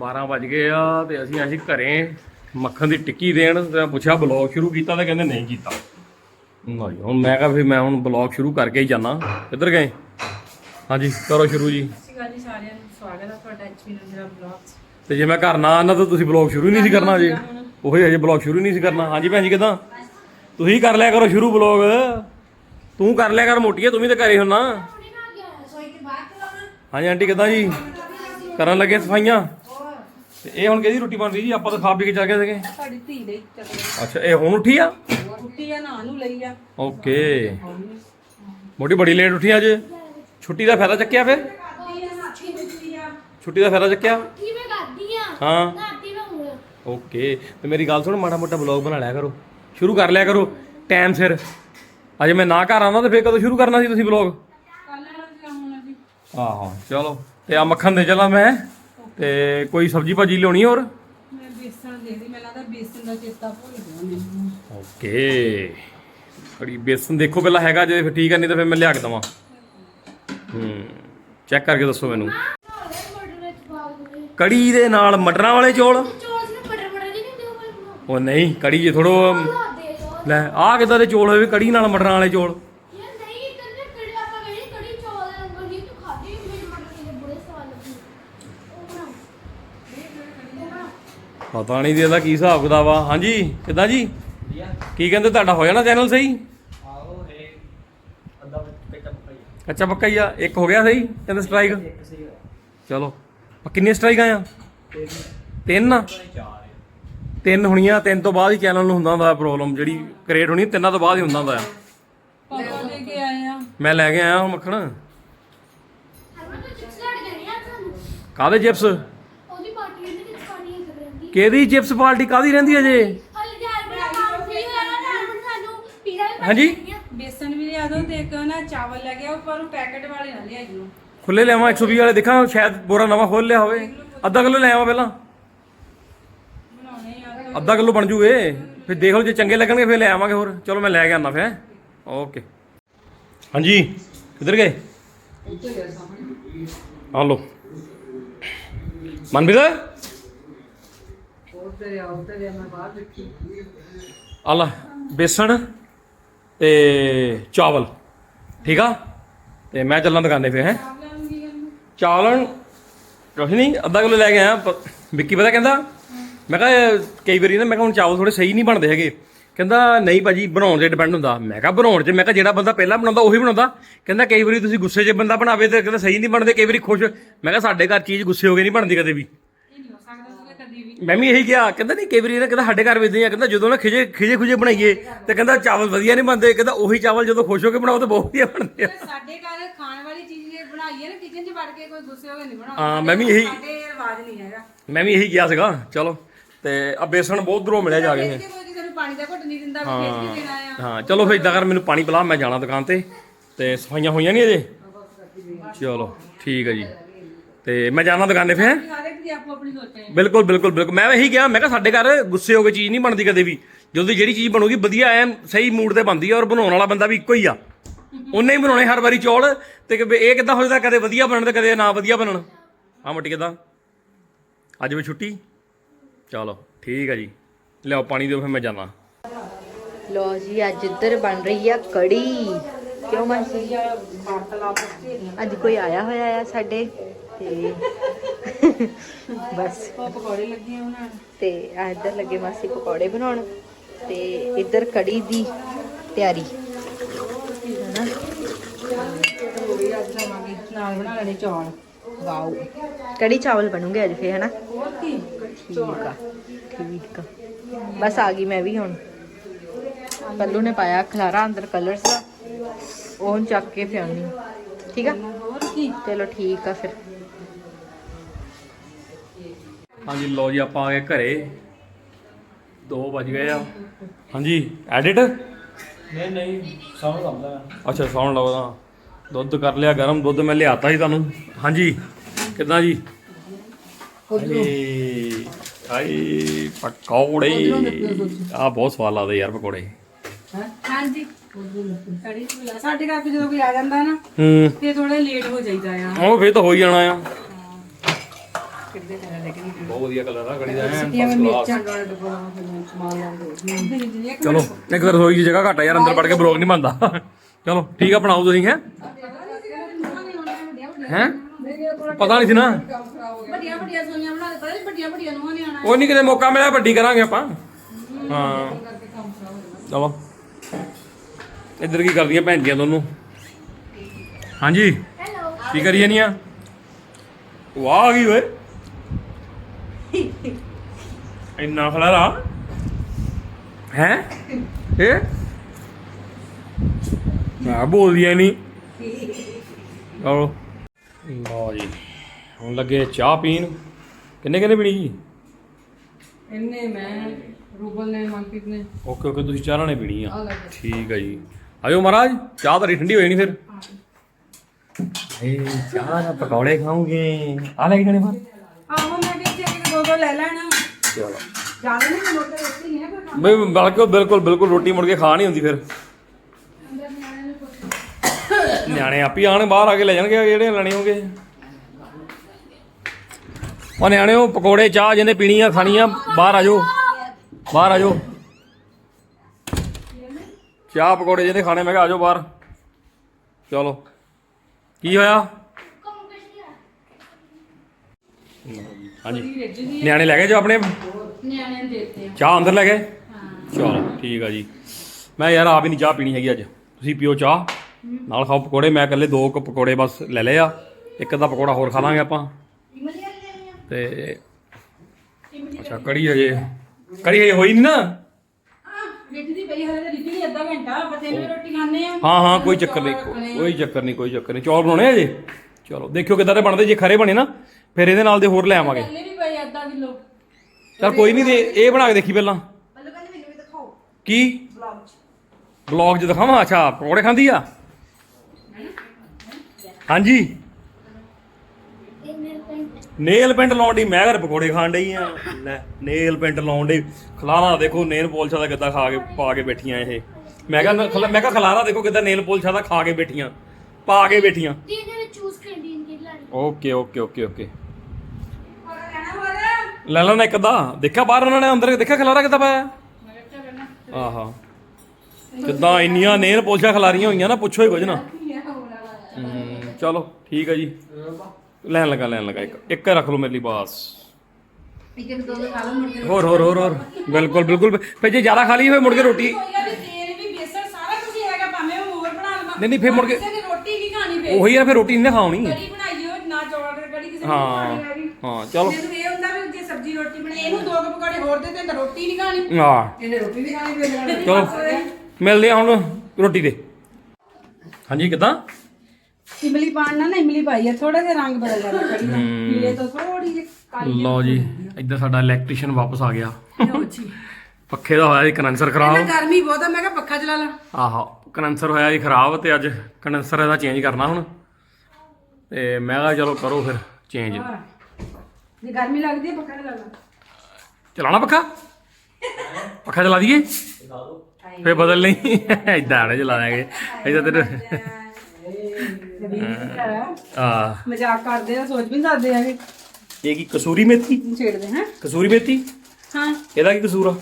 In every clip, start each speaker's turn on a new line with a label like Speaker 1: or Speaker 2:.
Speaker 1: ਲਓ ਜੀ 12 ਵਜ ਗਏ ਆ ਤੇ ਅਸੀਂ ਅਸੀਂ ਘਰੇ ਮੱਖਣ ਦੀ ਟਿੱਕੀ ਦੇਣ ਤੇ ਮੈਂ ਪੁੱਛਿਆ ਬਲੌਗ ਸ਼ੁਰੂ ਕੀਤਾ ਤੇ ਕਹਿੰਦੇ ਨਹੀਂ ਕੀਤਾ। ਨਾ ਜੀ ਹੁਣ ਮੈਂ ਕਿਹਾ ਫਿਰ ਮੈਂ ਹੁਣ ਬਲੌਗ ਸ਼ੁਰੂ ਕਰਕੇ ਹੀ ਜਾਣਾ ਕਿੱਧਰ ਗਏ? ਹਾਂਜੀ ਕਰੋ ਸ਼ੁਰੂ ਜੀ।
Speaker 2: ਸਤਿ ਸ਼੍ਰੀ ਅਕਾਲ ਜੀ ਸਾਰਿਆਂ ਨੂੰ ਸਵਾਗਤ ਹੈ ਤੁਹਾਡਾ ਐਚਪੀ ਨੰਦਰਾ ਬਲੌਗਸ
Speaker 1: ਤੇ ਜੇ ਮੈਂ ਘਰ ਨਾ ਆਣਾ ਤਾਂ ਤੁਸੀਂ ਬਲੌਗ ਸ਼ੁਰੂ ਹੀ ਨਹੀਂ ਸੀ ਕਰਨਾ ਅਜੇ ਉਹੀ ਅਜੇ ਬਲੌਗ ਸ਼ੁਰੂ ਹੀ ਨਹੀਂ ਸੀ ਕਰਨਾ। ਹਾਂਜੀ ਭੈਣ ਜੀ ਕਿਦਾਂ? ਤੁਸੀਂ ਕਰ ਲਿਆ ਕਰੋ ਸ਼ੁਰੂ ਬਲੌਗ। ਤੂੰ ਕਰ ਲਿਆ ਕਰ ਮੋਟੀਏ ਤੂੰ ਵੀ ਤਾਂ ਘਰੇ ਹੁੰਨਾ। ਹਾਂਜੀ ਆਂਟੀ ਕਿਦਾਂ ਜੀ? ਕਰਨ ਲੱਗੇ ਸਫਾਈਆਂ? ਤੇ ਇਹ ਹੁਣ ਕਿਹਦੀ ਰੋਟੀ ਬਣ ਰਹੀ ਜੀ? ਆਪਾਂ ਤਾਂ ਖਾ ਪੀ ਕੇ ਚੱਲ ਗਏ ਸੀਗੇ।
Speaker 2: ਸਾਡੀ ਧੀ ਦੇ ਚੱਕਰ
Speaker 1: ਅੱਛਾ ਇਹ ਹੁਣ ਉੱਠੀ ਆ?
Speaker 2: ਰੋਟੀ ਆ ਨਾਂ ਨੂੰ ਲਈ ਆ।
Speaker 1: ਓਕੇ। ਮੋਟੀ ਬੜੀ ਲੇਟ ਉੱਠੀ ਅੱਜ। ਛੁੱਟੀ ਦਾ ਫਾਇਦਾ ਚੱਕਿਆ ਫਿਰ? ਛੁੱਟੀ ਦਾ ਫਾਇਦਾ ਚੱਕਿਆ?
Speaker 3: ਕਿਵੇਂ ਕਰਦੀ ਆ
Speaker 1: ਹਾਂ।
Speaker 3: ਕਰਦੀ ਮੈਂ ਹੁਣ
Speaker 1: ਓਕੇ। ਤੇ ਮੇਰੀ ਗੱਲ ਸੁਣ ਮਾੜਾ ਮੋਟਾ ਬਲੌਗ ਬਣਾ ਲਿਆ ਕਰੋ। ਸ਼ੁਰੂ ਕਰ ਲਿਆ ਕਰੋ। ਟਾਈਮ ਸਿਰ। ਅਜੇ ਮੈਂ ਨਾ ਘਰ ਆਉਂਦਾ ਤੇ ਫੇਰ ਕਦੋਂ ਸ਼ੁਰੂ ਕਰਨਾ ਸੀ ਤੁਸੀਂ ਬਲੌਗ
Speaker 2: ਕੱਲ ਵਾਲਾ ਜੀ ਹੁਣ ਜੀ।
Speaker 1: ਆਹੋ ਚਲੋ। ਤੇ ਆ ਮੱਖਣ ਦੇ ਚਲਾ ਮੈਂ। ਤੇ ਕੋਈ ਸਬਜੀ ਭਾਜੀ ਲਿਆਉਣੀ ਹੋਰ?
Speaker 2: ਮੈਂ ਬੇਸਣ ਦੇਖਦੀ ਮੈਨੂੰ ਲੱਗਦਾ ਬੇਸਣ ਦਾ ਚੇਤਾ ਭੁੱਲ ਗਿਆ ਮੈਨੂੰ
Speaker 1: ਓਕੇ। ਕੜੀ ਬੇਸਨ ਦੇਖੋ ਪਹਿਲਾਂ ਹੈਗਾ ਜੇ ਫਿਰ ਠੀਕ ਹੈ ਨਹੀਂ ਤਾਂ ਫਿਰ ਮੈਂ ਲਿਆ ਕੇ ਦਵਾਂ। ਹੂੰ ਚੈੱਕ ਕਰਕੇ ਦੱਸੋ ਮੈਨੂੰ। ਕੜੀ ਦੇ ਨਾਲ ਮਟਰਾਂ ਵਾਲੇ ਚੌਲ? ਉਹ ਨਹੀਂ ਕੜੀ ਜੇ ਥੋੜੋ
Speaker 3: ਲਾ
Speaker 1: ਆਹ ਕਿਦਾਂ ਦੇ ਚੌਲ ਹੋਏ ਵੀ ਕੜੀ ਨਾਲ ਮਟਰਾਂ ਵਾਲੇ ਚੌਲ
Speaker 3: ਯਾਰ ਨਹੀਂ ਕੰਨੇ ਕੜੀ ਆਪਾਂ ਗਈ ਕੜੀ ਚੌਲ ਦੇ ਰੰਗ ਨਹੀਂ ਤੂੰ ਖਾਦੀ ਮੇਰੇ ਮਟਰ ਦੇ ਬੜੇ ਸਵਾਦ ਲੱਗੇ ਉਹ ਬਣਾ ਉਹ ਬਣਾ
Speaker 1: ਪਤਾ ਨਹੀਂ ਜੀ ਇਹਦਾ ਕੀ ਹਿਸਾਬ ਕਿਤਾਬ ਆ। ਹਾਂਜੀ ਕਿਦਾਂ ਜੀ? ਕੀ ਕਹਿੰਦੇ ਤੁਹਾਡਾ ਹੋ ਜਾਣਾ ਚੈਨਲ ਸਹੀ?
Speaker 4: ਆਓ ਇਹ ਅੱਧਾ ਕੱਚਾ ਪੱਕਾ ਹੀ
Speaker 1: ਕੱਚਾ ਪੱਕਾ ਹੀ ਆ। ਇੱਕ ਹੋ ਗਿਆ ਸਹੀ ਕਹਿੰਦੇ ਸਟ੍ਰਾਈਕ? ਚਲੋ ਆ ਕਿੰਨੇ ਸਟ੍ਰਾਈਕ ਆ?
Speaker 4: ਤੇ
Speaker 1: ਤਿੰਨ ਆ? ਤਿੰਨ ਹੋਣੀਆਂ ਤਿੰਨ ਤੋਂ ਬਾਅਦ ਹੀ ਚੈਨਲ ਨੂੰ ਹੁੰਦਾ ਹੁੰਦਾ ਪ੍ਰੋਬਲਮ ਜਿਹੜੀ ਕ੍ਰੀਏਟ ਹੋਣੀ ਤਿੰਨਾਂ ਤੋਂ ਬਾਅਦ ਹੀ ਹੁੰਦਾ ਹੁੰਦਾ ਆ
Speaker 2: ਪਾਪਾ ਲੈ ਕੇ ਆਏ ਆ।
Speaker 1: ਮੈਂ ਲੈ ਕੇ ਆਇਆ ਹਾਂ ਮੱਖਣ।
Speaker 3: ਹਰਮਨ ਤੂੰ ਚਿਪਸ ਲੈ ਕੇ ਦੇਣੀ ਆ ਤੁਹਾਨੂੰ
Speaker 1: ਕਾਹਦੇ ਚਿਪਸ
Speaker 3: ਉਹਦੀ ਪਾਰਟੀ ਇਹਦੇ ਵਿੱਚ ਪਾਣੀ ਇੱਕ ਰਹਿੰਦੀ
Speaker 1: ਕਿਹਦੀ ਚਿਪਸ ਪਾਰਟੀ ਕਾਦੀ ਰਹਿੰਦੀ
Speaker 3: ਪੀਜ਼ਾ ਵੀ
Speaker 1: ਹਾਂਜੀ?
Speaker 2: ਬੇਸਣ ਵੀ ਲਿਆ ਦੋ ਤੇ ਇੱਕ ਨਾ ਚਾਵਲ ਲੈ ਗਿਆ ਉੱਪਰ ਪੈਕੇਟ ਵਾਲੇ ਨਾ ਲਿਆਈਓ
Speaker 1: ਖੁੱਲੇ ਲਿਆਵਾਂ 120 ਵਾਲੇ ਦੇਖਾਂ ਸ਼ਾਇਦ ਬੋਰਾ ਨਵਾਂ ਖੋਲ ਲਿਆ ਹੋਵੇ। ਅੱਧਾ ਕਿਲੋ ਲੈ ਆਵਾਂ ਪਹਿਲਾਂ।
Speaker 2: ਬਣਾਉਣੇ ਆ
Speaker 1: ਅੱਧਾ ਕਿਲੋ ਬਣ ਜੂਗੇ ਫਿਰ ਦੇਖ ਲਓ ਜੇ ਚੰਗੇ ਲੱਗਣਗੇ ਫਿਰ ਲੈ ਆਵਾਂਗੇ ਹੋਰ। ਚਲੋ ਮੈਂ ਲੈ ਕੇ ਆਣਾ ਫਿਰ ਓਕੇ। ਹਾਂਜੀ ਕਿੱਧਰ ਗਏ? ਆ ਲੋ ਮਨਵੀਰ ਆ ਲੈ, ਬੇਸਣ ਤੇ ਚਾਵਲ, ਠੀਕ ਆ? ਤੇ ਮੈਂ ਚੱਲਾਂ ਦੁਕਾਨੇ ਫੇ ਹੈ? ਚਾਵਲ ਕੁਛ ਅੱਧਾ ਕਿਲੋ ਲੈ ਕੇ ਆਇਆ, ਪ- ਵਿੱਕੀ ਪਤਾ ਕਹਿੰਦਾ, ਮੈਂ ਕਿਹਾ ਕਈ ਵਾਰੀ ਨਾ, ਮੈਂ ਕਿਹਾ ਹੁਣ ਚਾਵਲ ਥੋੜੇ ਸਹੀ ਨਹੀਂ ਬਣਦੇ ਹੈਗੇ। ਕਹਿੰਦਾ, ਨਹੀਂ ਭਾਜੀ, ਬਣਾਉਣ ਤੇ ਡਿਪੈਂਡ ਹੁੰਦਾ। ਮੈਂ ਕਿਹਾ, ਬਣਾਉਣ 'ਚ, ਮੈਂ ਕਿਹਾ ਜਿਹੜਾ ਬੰਦਾ ਪਹਿਲਾਂ ਬਣਾਉਂਦਾ, ਉਹੀ ਬਣਾਉਂਦਾ। ਕਹਿੰਦਾ, ਕਈ ਵਾਰੀ ਤੁਸੀਂ ਗੁੱਸੇ 'ਚ ਬੰਦਾ ਬਣਾਵੇ ਤੇ ਕਹਿੰਦਾ ਸਹੀ ਨਹੀਂ ਬਣਦੇ, ਕਈ ਵਾਰੀ ਖੁਸ਼ ਮੈਂ ਕਿਹਾ, ਸਾਡੇ ਘਰ ਚੀਜ਼ ਗੁੱਸੇ ਹੋ ਕੇ ਨਹੀਂ ਬਣਦੀ ਕਦੇ ਵੀ
Speaker 2: ਇਹ ਨਹੀਂ ਹੋ ਸਕਦਾ ਸੀਗਾ ਕਦੀ ਵੀ
Speaker 1: ਮੈਂ ਵੀ ਇਹੀ ਕਿਹਾ ਕਹਿੰਦਾ ਨਹੀਂ ਕਈ ਵਾਰੀ ਨਾ ਕਹਿੰਦਾ ਸਾਡੇ ਘਰ ਵੀ ਇਦਾਂ ਹੀ ਆ ਕਹਿੰਦਾ ਜਦੋਂ ਨਾ ਖਿਜੇ ਖਿਜੇ ਖੁਜੇ ਬਣਾਈਏ ਤੇ ਕਹਿੰਦਾ ਚਾਵਲ ਵਧੀਆ ਨਹੀਂ ਬਣਦੇ ਕਹਿੰਦਾ ਉਹੀ ਚਾਵਲ ਜਦੋਂ ਖੁਸ਼ ਹੋ ਕੇ ਬਣਾਓ ਤਾਂ ਬਹੁਤ ਵਧੀਆ ਬਣਦੇ ਆ।
Speaker 2: ਸਾਡੇ ਘਰ ਖਾਣ ਵਾਲੀ ਚੀਜ਼ ਜੇ ਬਣਾਈਏ ਨਾ ਕਿਚਨ 'ਚ ਵੜ ਕੇ ਕੋਈ ਗੁੱਸੇ ਹੋ ਕੇ ਨਹੀਂ ਬਣਾਉਂਦਾ।
Speaker 1: ਹਾਂ, ਮੈਂ ਵੀ ਇਹੀ-
Speaker 2: ਸਾਡੇ ਰਿਵਾਜ ਨਹੀਂ ਹੈਗਾ।
Speaker 1: ਮੈਂ ਵੀ ਇਹੀ ਕਿਹਾ ਸੀਗਾ ਚਲੋ ਤੇ ਆ ਬੇਸਣ ਬਹੁਤ ਦੂਰੋਂ ਮਿਲਿਆ ਜਾ ਕੇ
Speaker 2: ਪਾਣੀ ਦਾ ਘੁੱਟ ਨਹੀਂ ਦਿੰਦਾ ਵੀ ਖੇਚ ਕੇ ਦੇਣਾ ਆ।
Speaker 1: ਹਾਂ ਚਲੋ ਫਿਰ ਇਦਾਂ ਕਰ ਮੈਨੂੰ ਪਾਣੀ ਪਿਲਾ ਮੈਂ ਜਾਣਾ ਦੁਕਾਨ ਤੇ ਤੇ ਸਫਾਈਆਂ ਹੋਈਆਂ ਨਹੀਂ ਅਜੇ? ਚਲੋ ਠੀਕ ਹੈ ਜੀ। ਤੇ ਮੈਂ ਜਾਣਾ ਦੁਕਾਨੇ ਫਿਰ? ਹੈਂ?
Speaker 2: ਹਰ ਇੱਕ ਦੀ ਆਪੋ ਆਪਣੀ ਸੋਚ ਹੈ।
Speaker 1: ਬਿਲਕੁਲ ਬਿਲਕੁਲ ਬਿਲਕੁਲ। ਮੈਂ ਇਹੀ ਕਿਹਾ ਮੈਂ ਕਿਹਾ ਸਾਡੇ ਘਰ ਗੁੱਸੇ ਹੋ ਕੇ ਚੀਜ਼ ਨਹੀਂ ਬਣਦੀ ਕਦੇ ਵੀ। ਜਦੋਂ ਜਿਹੜੀ ਚੀਜ਼ ਬਣੂਗੀ ਵਧੀਆ ਐ ਸਹੀ ਮੂਡ ਤੇ ਬਣਦੀ ਆ ਔਰ ਬਣਾਉਣ ਵਾਲਾ ਬੰਦਾ ਵੀ ਇੱਕੋ ਹੀ ਆ। ਉਹਨੇ ਹੀ ਬਣਾਉਣੇ ਹਰ ਵਾਰੀ ਚੌਲ ਤੇ ਕਿ ਇਹ ਕਿੱਦਾਂ ਹੋ ਜਾਂਦਾ ਕਦੇ ਵਧੀਆ ਬਣਨ ਤੇ ਕਦੇ ਨਾ ਵਧੀਆ ਬਣਨ। ਆ ਮੱਟੀ ਕਿੱਦਾਂ? ਅੱਜ ਵੀ ਛੁੱਟੀ? ਚਲੋ ਠੀਕ ਆ ਜੀ। ਲਿਆਓ ਪਾਣੀ ਦਿਓ ਫਿਰ ਮੈਂ ਜਾਣਾ।
Speaker 5: ਲੋ ਜੀ ਅੱਜ ਇੱਧਰ ਬਣ ਰਹੀ ਆ ਕੜੀ। ਕਿਉਂ ਮਾਸੀ? ਅੱਜ ਕੋਈ ਆਇਆ ਹੋਇਆ ਆ ਸਾਡੇ? ਤੇ ਬਸ।
Speaker 2: ਪਕੌੜੇ ਲੱਗੇ ਬਣਾਉਣ।
Speaker 5: ਤੇ ਆ ਇੱਧਰ ਲੱਗੇ ਮਾਸੀ ਪਕੌੜੇ ਬਣਾਉਣ। ਤੇ ਇੱਧਰ ਕੜੀ ਦੀ ਤਿਆਰੀ। ਹਨਾ?
Speaker 2: ਵੀ ਅੱਜ ਲਾਵਾਂਗੇ ਨਾਲ ਬਣਾ ਲੈਣੇ ਚੌਲ।
Speaker 5: ਵਾਓ। ਕੜੀ ਚਾਵਲ ਬਣੂਗੇ ਅੱਜ ਫੇ ਹਨਾ? ਠੀਕ ਆ ਠੀਕ ਆ। ਬਸ ਆ ਗਈ ਮੈਂ ਵੀ ਹੁਣ। ਪੱਲੂ ਨੇ ਪਾਇਆ ਖਲਾਰਾ ਅੰਦਰ ਕਲਰਸ ਦਾ। ਉਹ ਹੁਣ ਚੱਕ ਕੇ ਫਿਆਉਣੀ ਠੀਕ ਆ? ਚਲੋ ਠੀਕ ਆ ਫਿਰ।
Speaker 1: ਹਾਂਜੀ ਲਓ ਜੀ ਆਪਾਂ ਆ ਗਏ ਘਰੇ। 2 ਵਜ ਗਏ ਆ। ਹਾਂਜੀ ਐਡਿਟ?
Speaker 4: ਨਹੀਂ ਨਹੀਂ ਸਮਝ ਆਉਂਦਾ
Speaker 1: ਅੱਛਾ ਸੌਣ ਲਓ ਦੁੱਧ ਕਰ ਲਿਆ ਗਰਮ ਦੁੱਧ ਮੈਂ ਲਿਆਤਾ ਸੀ ਤੁਹਾਨੂੰ। ਹਾਂਜੀ ਕਿੱਦਾਂ ਜੀ? ਹਾਏ ਪਕੌੜੇ। ਆ ਬਹੁਤ ਸਵਾਦ ਲੱਗਦੇ ਯਾਰ ਪਕੌੜੇ।
Speaker 2: ਹਾਂਜੀ। ਸਾਡੇ ਘਰ ਜਦੋਂ ਕੋਈ ਆ ਜਾਂਦਾ ਨਾ
Speaker 1: ਹੂੰ।
Speaker 2: ਤੇ ਥੋੜਾ ਲੇਟ ਹੋ ਜਾਈਦਾ ਆ।
Speaker 1: ਉਹ ਫੇਰ ਤਾਂ ਹੋ ਹੀ ਜਾਣਾ ਆ। ਬਹੁਤ ਵਧੀਆ ਕਲਰ ਆ ਕੜੀ ਦਾ ਐਨ first class। ਚਲੋ ਇੱਕ ਤਾਂ ਰਸੋਈ ਦੀ ਜਗ੍ਹਾ ਘੱਟ ਯਾਰ ਅੰਦਰ ਵੜ ਕੇ ਬਲੌਗ ਨਹੀਂ ਬਣਦਾ। ਚਲੋ ਠੀਕ ਆ ਬਣਾਓ ਤੁਸੀਂ ਹੈ? ਹੈ? ਪਤਾ ਨਹੀਂ ਸੀ ਨਾ।
Speaker 2: ਵੱਡੀਆਂ ਵੱਡੀਆਂ ਸੋਈਆਂ ਬਣਾ ਦੇ ਪਤਾ ਨੀ ਵੱਡੀਆਂ ਵੱਡੀਆਂ ਨੂੰ ਨਹੀਂ ਆਣਾ
Speaker 1: ਕੋਈ ਨਹੀਂ ਕਿਤੇ ਮੌਕਾ ਮਿਲਿਆ ਵੱਡੀ ਕਰਾਂਗੇ ਆਪਾਂ। ਹਾਂ। ਚਲੋ। ਇੱਧਰ ਕੀ ਕਰਦੀਆਂ ਭੈਣ ਜੀਆਂ ਦੋਨੋਂ? ਹਾਂਜੀ।
Speaker 3: ਹੈਲੋ
Speaker 1: ਕੀ ਕਰੀ ਜਾਨੀਆਂ ਵਾਹ ਆ ਗਈ ਓਏ। ਇੰਨਾ ਖਲਾਰਾ? ਹੈ? ਇਹ? ਮੈਂ ਬੋਲਦੀਆਂ ਨਹੀਂ ਚਲੋ ਲਓ ਜੀ ਹੁਣ ਲੱਗੇ ਚਾਹ ਪੀਣ। ਕਿੰਨੇ ਕਿੰਨੇ ਪੀਣੀ ਜੀ
Speaker 2: ਇੰਨੇ ਮੈਂ ਰੂਬਲ ਨੇ ਮਨਪ੍ਰੀਤ ਨੇ।
Speaker 1: ਓਕੇ ਓਕੇ ਤੁਸੀਂ ਚਾਹ ਨੇ ਪੀਣੀ ਆ। ਠੀਕ ਆ ਜੀ। ਆਇਓ ਮਹਾਰਾਜ ਚਾਹ ਤਾਂ ਠੰਡੀ ਹੋ ਜਾਣੀ ਫਿਰ। ਏ ਚਾਹ ਨਾਲ ਪਕੌੜੇ ਖਾਓਗੇ। ਆ ਲੈ ਕੇ ਜਾਣੇ ਬਾਹਰ।
Speaker 2: ਆਹੋ ਮੈਂ ਲੈ ਲੈਣਾ।
Speaker 1: ਚਲੋ।
Speaker 2: ਜ਼ਿਆਦਾ ਨਹੀਂ ਮੋਟੇ ਰੋਟੀ ਨਹੀਂ ਹੈ ਪਰ
Speaker 1: ਬਈ ਬਲਕਿ ਬਿਲਕੁਲ ਬਿਲਕੁਲ ਰੋਟੀ ਮੁੜ ਕੇ ਖਾ ਨਹੀਂ ਹੁੰਦੀ ਫਿਰ। ਨਿਆਣੇ ਆਪੀ ਆਣ ਬਾਹਰ ਆ ਕੇ ਲੈ ਜਾਣਗੇ ਜਿਹੜੇ ਲੈਣੇ ਹੋਗੇ ਉਹ ਨਿਆਣਿਓ ਪਕੌੜੇ ਚਾਹ ਜਿਹਨੇ ਪੀਣੀ ਆ ਖਾਣੀ ਆ ਬਾਹਰ ਆ ਜਾਓ। ਬਾਹਰ ਆ ਜਾਓ। ਚਾਹ ਪਕੌੜੇ ਜਿਹਨੇ ਖਾਣੇ ਮੈਂ ਕਿਹਾ ਆ ਜਾਓ ਬਾਹਰ। ਚਲੋ। ਕੀ ਹੋਇਆ
Speaker 3: ਕੰਮ ਕੁਛ ਨਹੀਂ ਹੋਇਆ।
Speaker 1: ਹਾਂਜੀ। ਨਿਆਣੇ ਲੈ ਗਏ ਜੋ ਆਪਣੇ?
Speaker 2: ਨਿਆਣਿਆਂ ਨੂੰ ਦੇਤੇ
Speaker 1: ਚਾਹ ਅੰਦਰ ਲੈ ਗਏ? ਚਲੋ ਠੀਕ ਆ ਜੀ। ਮੈਂ ਯਾਰ ਆਪ ਹੀ ਨਹੀਂ ਚਾਹ ਪੀਣੀ ਹੈਗੀ ਅੱਜ। ਤੁਸੀਂ ਪੀਓ ਚਾਹ। ਨਾਲ ਖਾਓ ਪਕੌੜੇ। ਮੈਂ ਇਕੱਲੇ ਦੋ ਕੁ ਪਕੌੜੇ ਬਸ ਲੈ ਲਏ ਆ। ਇੱਕ ਅੱਧਾ ਪਕੌੜਾ ਹੋਰ ਖਾ ਲਾਂਗੇ ਆਪਾਂ। ਤੇ ਅੱਛਾ ਕੜੀ ਹਜੇ। ਕੜੀ ਹਜੇ ਹੋਈ ਨਹੀਂ ਨਾ?
Speaker 2: ਰਿੱਧੀ ਦੀ ਪਈ ਹਲੇ ਤਾਂ ਰਿੱਧੀ ਨਹੀਂ ਅੱਧਾ ਘੰਟਾ। ਬੱਚੇ ਨੂੰ ਰੋਟੀ ਖਾਣੇ ਆ।
Speaker 1: ਹਾਂ ਹਾਂ ਕੋਈ ਚੱਕਰ ਨਹੀਂ ਕੋਈ ਚੱਕਰ ਨਹੀਂ ਕੋਈ ਚੱਕਰ ਨਹੀਂ। ਚੌਲ ਬਣਾਉਣੇ ਆ ਜੇ ਚਲੋ ਦੇਖਿਓ ਕਿੱਦਾਂ ਦੇ ਬਣਦੇ। ਜੇ ਖਰੇ ਬਣੇ ਨਾ ਫਿਰ ਇਹਦੇ ਨਾਲ ਦੇ ਹੋਰ ਲੈ ਆਵਾਂਗੇ।
Speaker 2: ਪਹਿਲੇ ਵੀ ਪਈ ਅੱਧਾ ਕਿਲੋ
Speaker 1: ਚਲ ਕੋਈ ਨਹੀਂ ਇਹ ਬਣਾ ਕੇ ਦੇਖੀ ਪਹਿਲਾਂ।
Speaker 3: ਬੱਲੂ ਕਹਿੰਦੇ ਮੈਨੂੰ ਵੀ ਦਿਖਾਓ।
Speaker 1: ਕੀ? ਬਲੌਗ 'ਚ। ਦਿਖਾਵਾਂ? ਅੱਛਾ ਪਕੌੜੇ ਖਾਂਦੀ ਆ? ਹਾਂਜੀ। ਨੇਲ ਪੈਂਟ ਲਾਉਣ ਦੀ ਮੈਂ ਘਰ ਪਕੌੜੇ ਖਾਣ ਡਈ ਆ। ਲੈ ਨੇਲ ਪੈਂਟ ਲਾਉਣ ਡਈ। ਖਲਾਰਾ ਦੇਖੋ ਨੇਲ ਪੋਲਸ਼ਾ ਦਾ ਕਿੱਦਾਂ ਖਾ ਕੇ ਪਾ ਕੇ ਬੈਠੀਆਂ ਇਹ। ਮੈਂ ਕਿਹਾ ਮੈਂ ਕਿਹਾ ਖਲਾਰਾ ਦੇਖੋ ਕਿੱਦਾਂ ਨੇਲ ਪੋਲਸ਼ਾ ਦਾ ਖਾ ਕੇ ਬੈਠੀਆਂ ਪਾ ਕੇ ਬੈਠੀਆਂ।
Speaker 3: ਦੀ ਇਹਦੇ ਵਿੱਚ ਚੂਜ਼ ਕਰਨੀ ਇੰਦੀ ਲੈਣੀ
Speaker 1: ਓਕੇ ਓਕੇ ਓਕੇ ਓਕੇ। ਲੈ ਲੈਣਾ ਇੱਕ ਅੱਧਾ। ਦੇਖਿਆ ਬਾਹਰ ਉਹਨਾਂ ਨੇ ਅੰਦਰ ਦੇਖਿਆ ਖਲਾਰਾ ਕਿੱਦਾਂ ਪਾਇਆ? ਆਹਾ। ਕਿੱਦਾਂ ਇੰਨੀਆਂ ਨੇਲ ਪੋਲਸ਼ਾ ਖਲਾਰੀਆਂ ਹੋਈਆਂ ਨਾ ਪੁੱਛੋ ਹੀ ਕੁਝ ਨਾ। ਹਮ, ਚਲੋ ਠੀਕ ਆ ਜੀ। ਲੈਣ ਲੱਗਾ ਲੈਣ ਲੱਗਾ ਇੱਕ ਇੱਕ ਰੱਖ ਲਓ ਮੇਰੇ ਲਈ ਬਾਸ।
Speaker 2: ਇੱਕ ਇੱਕ ਦੋ ਦੋ ਖਾ ਲਓ ਮੁੜ ਕੇ
Speaker 1: ਹੋਰ ਹੋਰ ਹੋਰ ਹੋਰ। ਬਿਲਕੁਲ ਬਿਲਕੁਲ। ਫਿਰ ਜੇ ਜ਼ਿਆਦਾ ਖਾ ਲਈ ਹੋਵੇ ਮੁੜ ਕੇ ਰੋਟੀ
Speaker 2: ਕੋਈ ਗੱਲ ਨੀ, ਤੇਲ ਵੀ ਬੇਸਣ ਸਾਰਾ ਕੁਝ ਹੈਗਾ ਭਾਵੇਂ ਉਹ ਹੋਰ ਬਣਾ ਲਵਾਂ।
Speaker 1: ਨਹੀਂ, ਨਹੀਂ, ਫਿਰ ਮੁੜ ਕੇ-
Speaker 2: ਕਿਸੇ ਨੇ ਰੋਟੀ ਨਹੀਂ ਖਾਣੀ ਫੇਰ
Speaker 1: ਉਹੀ ਆ ਫਿਰ ਰੋਟੀ ਨਹੀਂ ਨਾ ਖਾਣੀ।
Speaker 2: ਕੜੀ ਬਣਾਈਓ ਨਾ ਚੌੜਾ ਕਰ ਕੜੀ ਕਿਸੇ ਨੇ
Speaker 1: ਹਾਂ ਹਾਂ ਚਲੋ।
Speaker 2: ਮੈਨੂੰ ਵੀ ਜੇ ਸਬਜ਼ੀ ਰੋਟੀ ਬਣੇ ਇਹਨੂੰ ਦੋ ਕੁ ਪਕੌੜੇ ਹੋਰ ਦੇ ਦੇ ਤਾਂ ਰੋਟੀ ਨਹੀਂ ਖਾਣੀ।
Speaker 1: ਹਾਂ।
Speaker 2: ਇਹਨੇ ਰੋਟੀ ਨਹੀਂ ਖਾਣੀ ਫੇਰ
Speaker 1: ਚਲੋ। ਮਿਲਦੇ ਆ ਹੁਣ ਰੋਟੀ ਦੇ ਹਾਂਜੀ ਕਿਦਾਂ?
Speaker 2: ਇਮਲੀ ਪਾਣ ਨਾਲ ਨਾ ਇਮਲੀ ਪਾਈ ਆ ਥੋੜਾ ਜਿਹਾ ਰੰਗ ਬਦਲ ਜਾਂਦਾ ਕੜੀ ਦਾ। ਪੀਲੇ ਤੋਂ ਥੋੜੀ ਜਿਹੀ ਕਾਲੀ
Speaker 1: ਲਓ ਜੀ ਇੱਧਰ ਸਾਡਾ ਇਲੈਕਟ੍ਰੀਸ਼ੀਅਨ ਵਾਪਸ ਆ ਗਿਆ।
Speaker 2: ਲਓ ਜੀ।
Speaker 1: ਪੱਖੇ ਦਾ ਹੋਇਆ ਜੀ ਕੰਡੈਂਸਰ ਖਰਾਬ।
Speaker 2: ਗਰਮੀ ਬਹੁਤ ਆ ਮੈਂ ਕਿਹਾ ਪੱਖਾ ਚਲਾ ਲਾ।
Speaker 1: ਆਹੋ ਕੰਡੈਂਸਰ ਹੋਇਆ ਜੀ ਖਰਾਬ ਤੇ ਅੱਜ ਕੰਡੈਂਸਰ ਇਹਦਾ ਚੇਂਜ ਕਰਨਾ ਹੁਣ। ਤੇ ਮੈਂ ਕਿਹਾ ਚਲੋ ਕਰੋ ਫਿਰ ਚੇਂਜ
Speaker 2: ਜੇ ਗਰਮੀ ਲੱਗਦੀ ਹੈ ਪੱਖਾ ਚਲਾ ਲਾ
Speaker 1: ਚਲਾਣਾ ਪੱਖਾ? ਪੱਖਾ ਚਲਾ ਦਈਏ? ਫੇਰ ਬਦਲ ਨਹੀਂ ਇਦਾਂ ਆੜੇ ਚਲਾ ਦਾਂਗੇ ਇਦਾਂ ਤੇਰੇ ਆ
Speaker 2: ਮਜ਼ਾਕ ਕਰਦੇ ਆ ਸੋਚ ਵੀ ਨਹੀਂ ਸਕਦੇ ਹੈਗੇ।
Speaker 1: ਇਹ ਕੀ ਕਸੂਰੀ ਮੇਥੀ?
Speaker 2: ਛੇੜਦੇ ਹਾਂ?
Speaker 1: ਕਸੂਰੀ ਮੇਥੀ?
Speaker 2: ਹਾਂ।
Speaker 1: ਇਹਦਾ ਕੀ ਕਸੂਰ ਆ?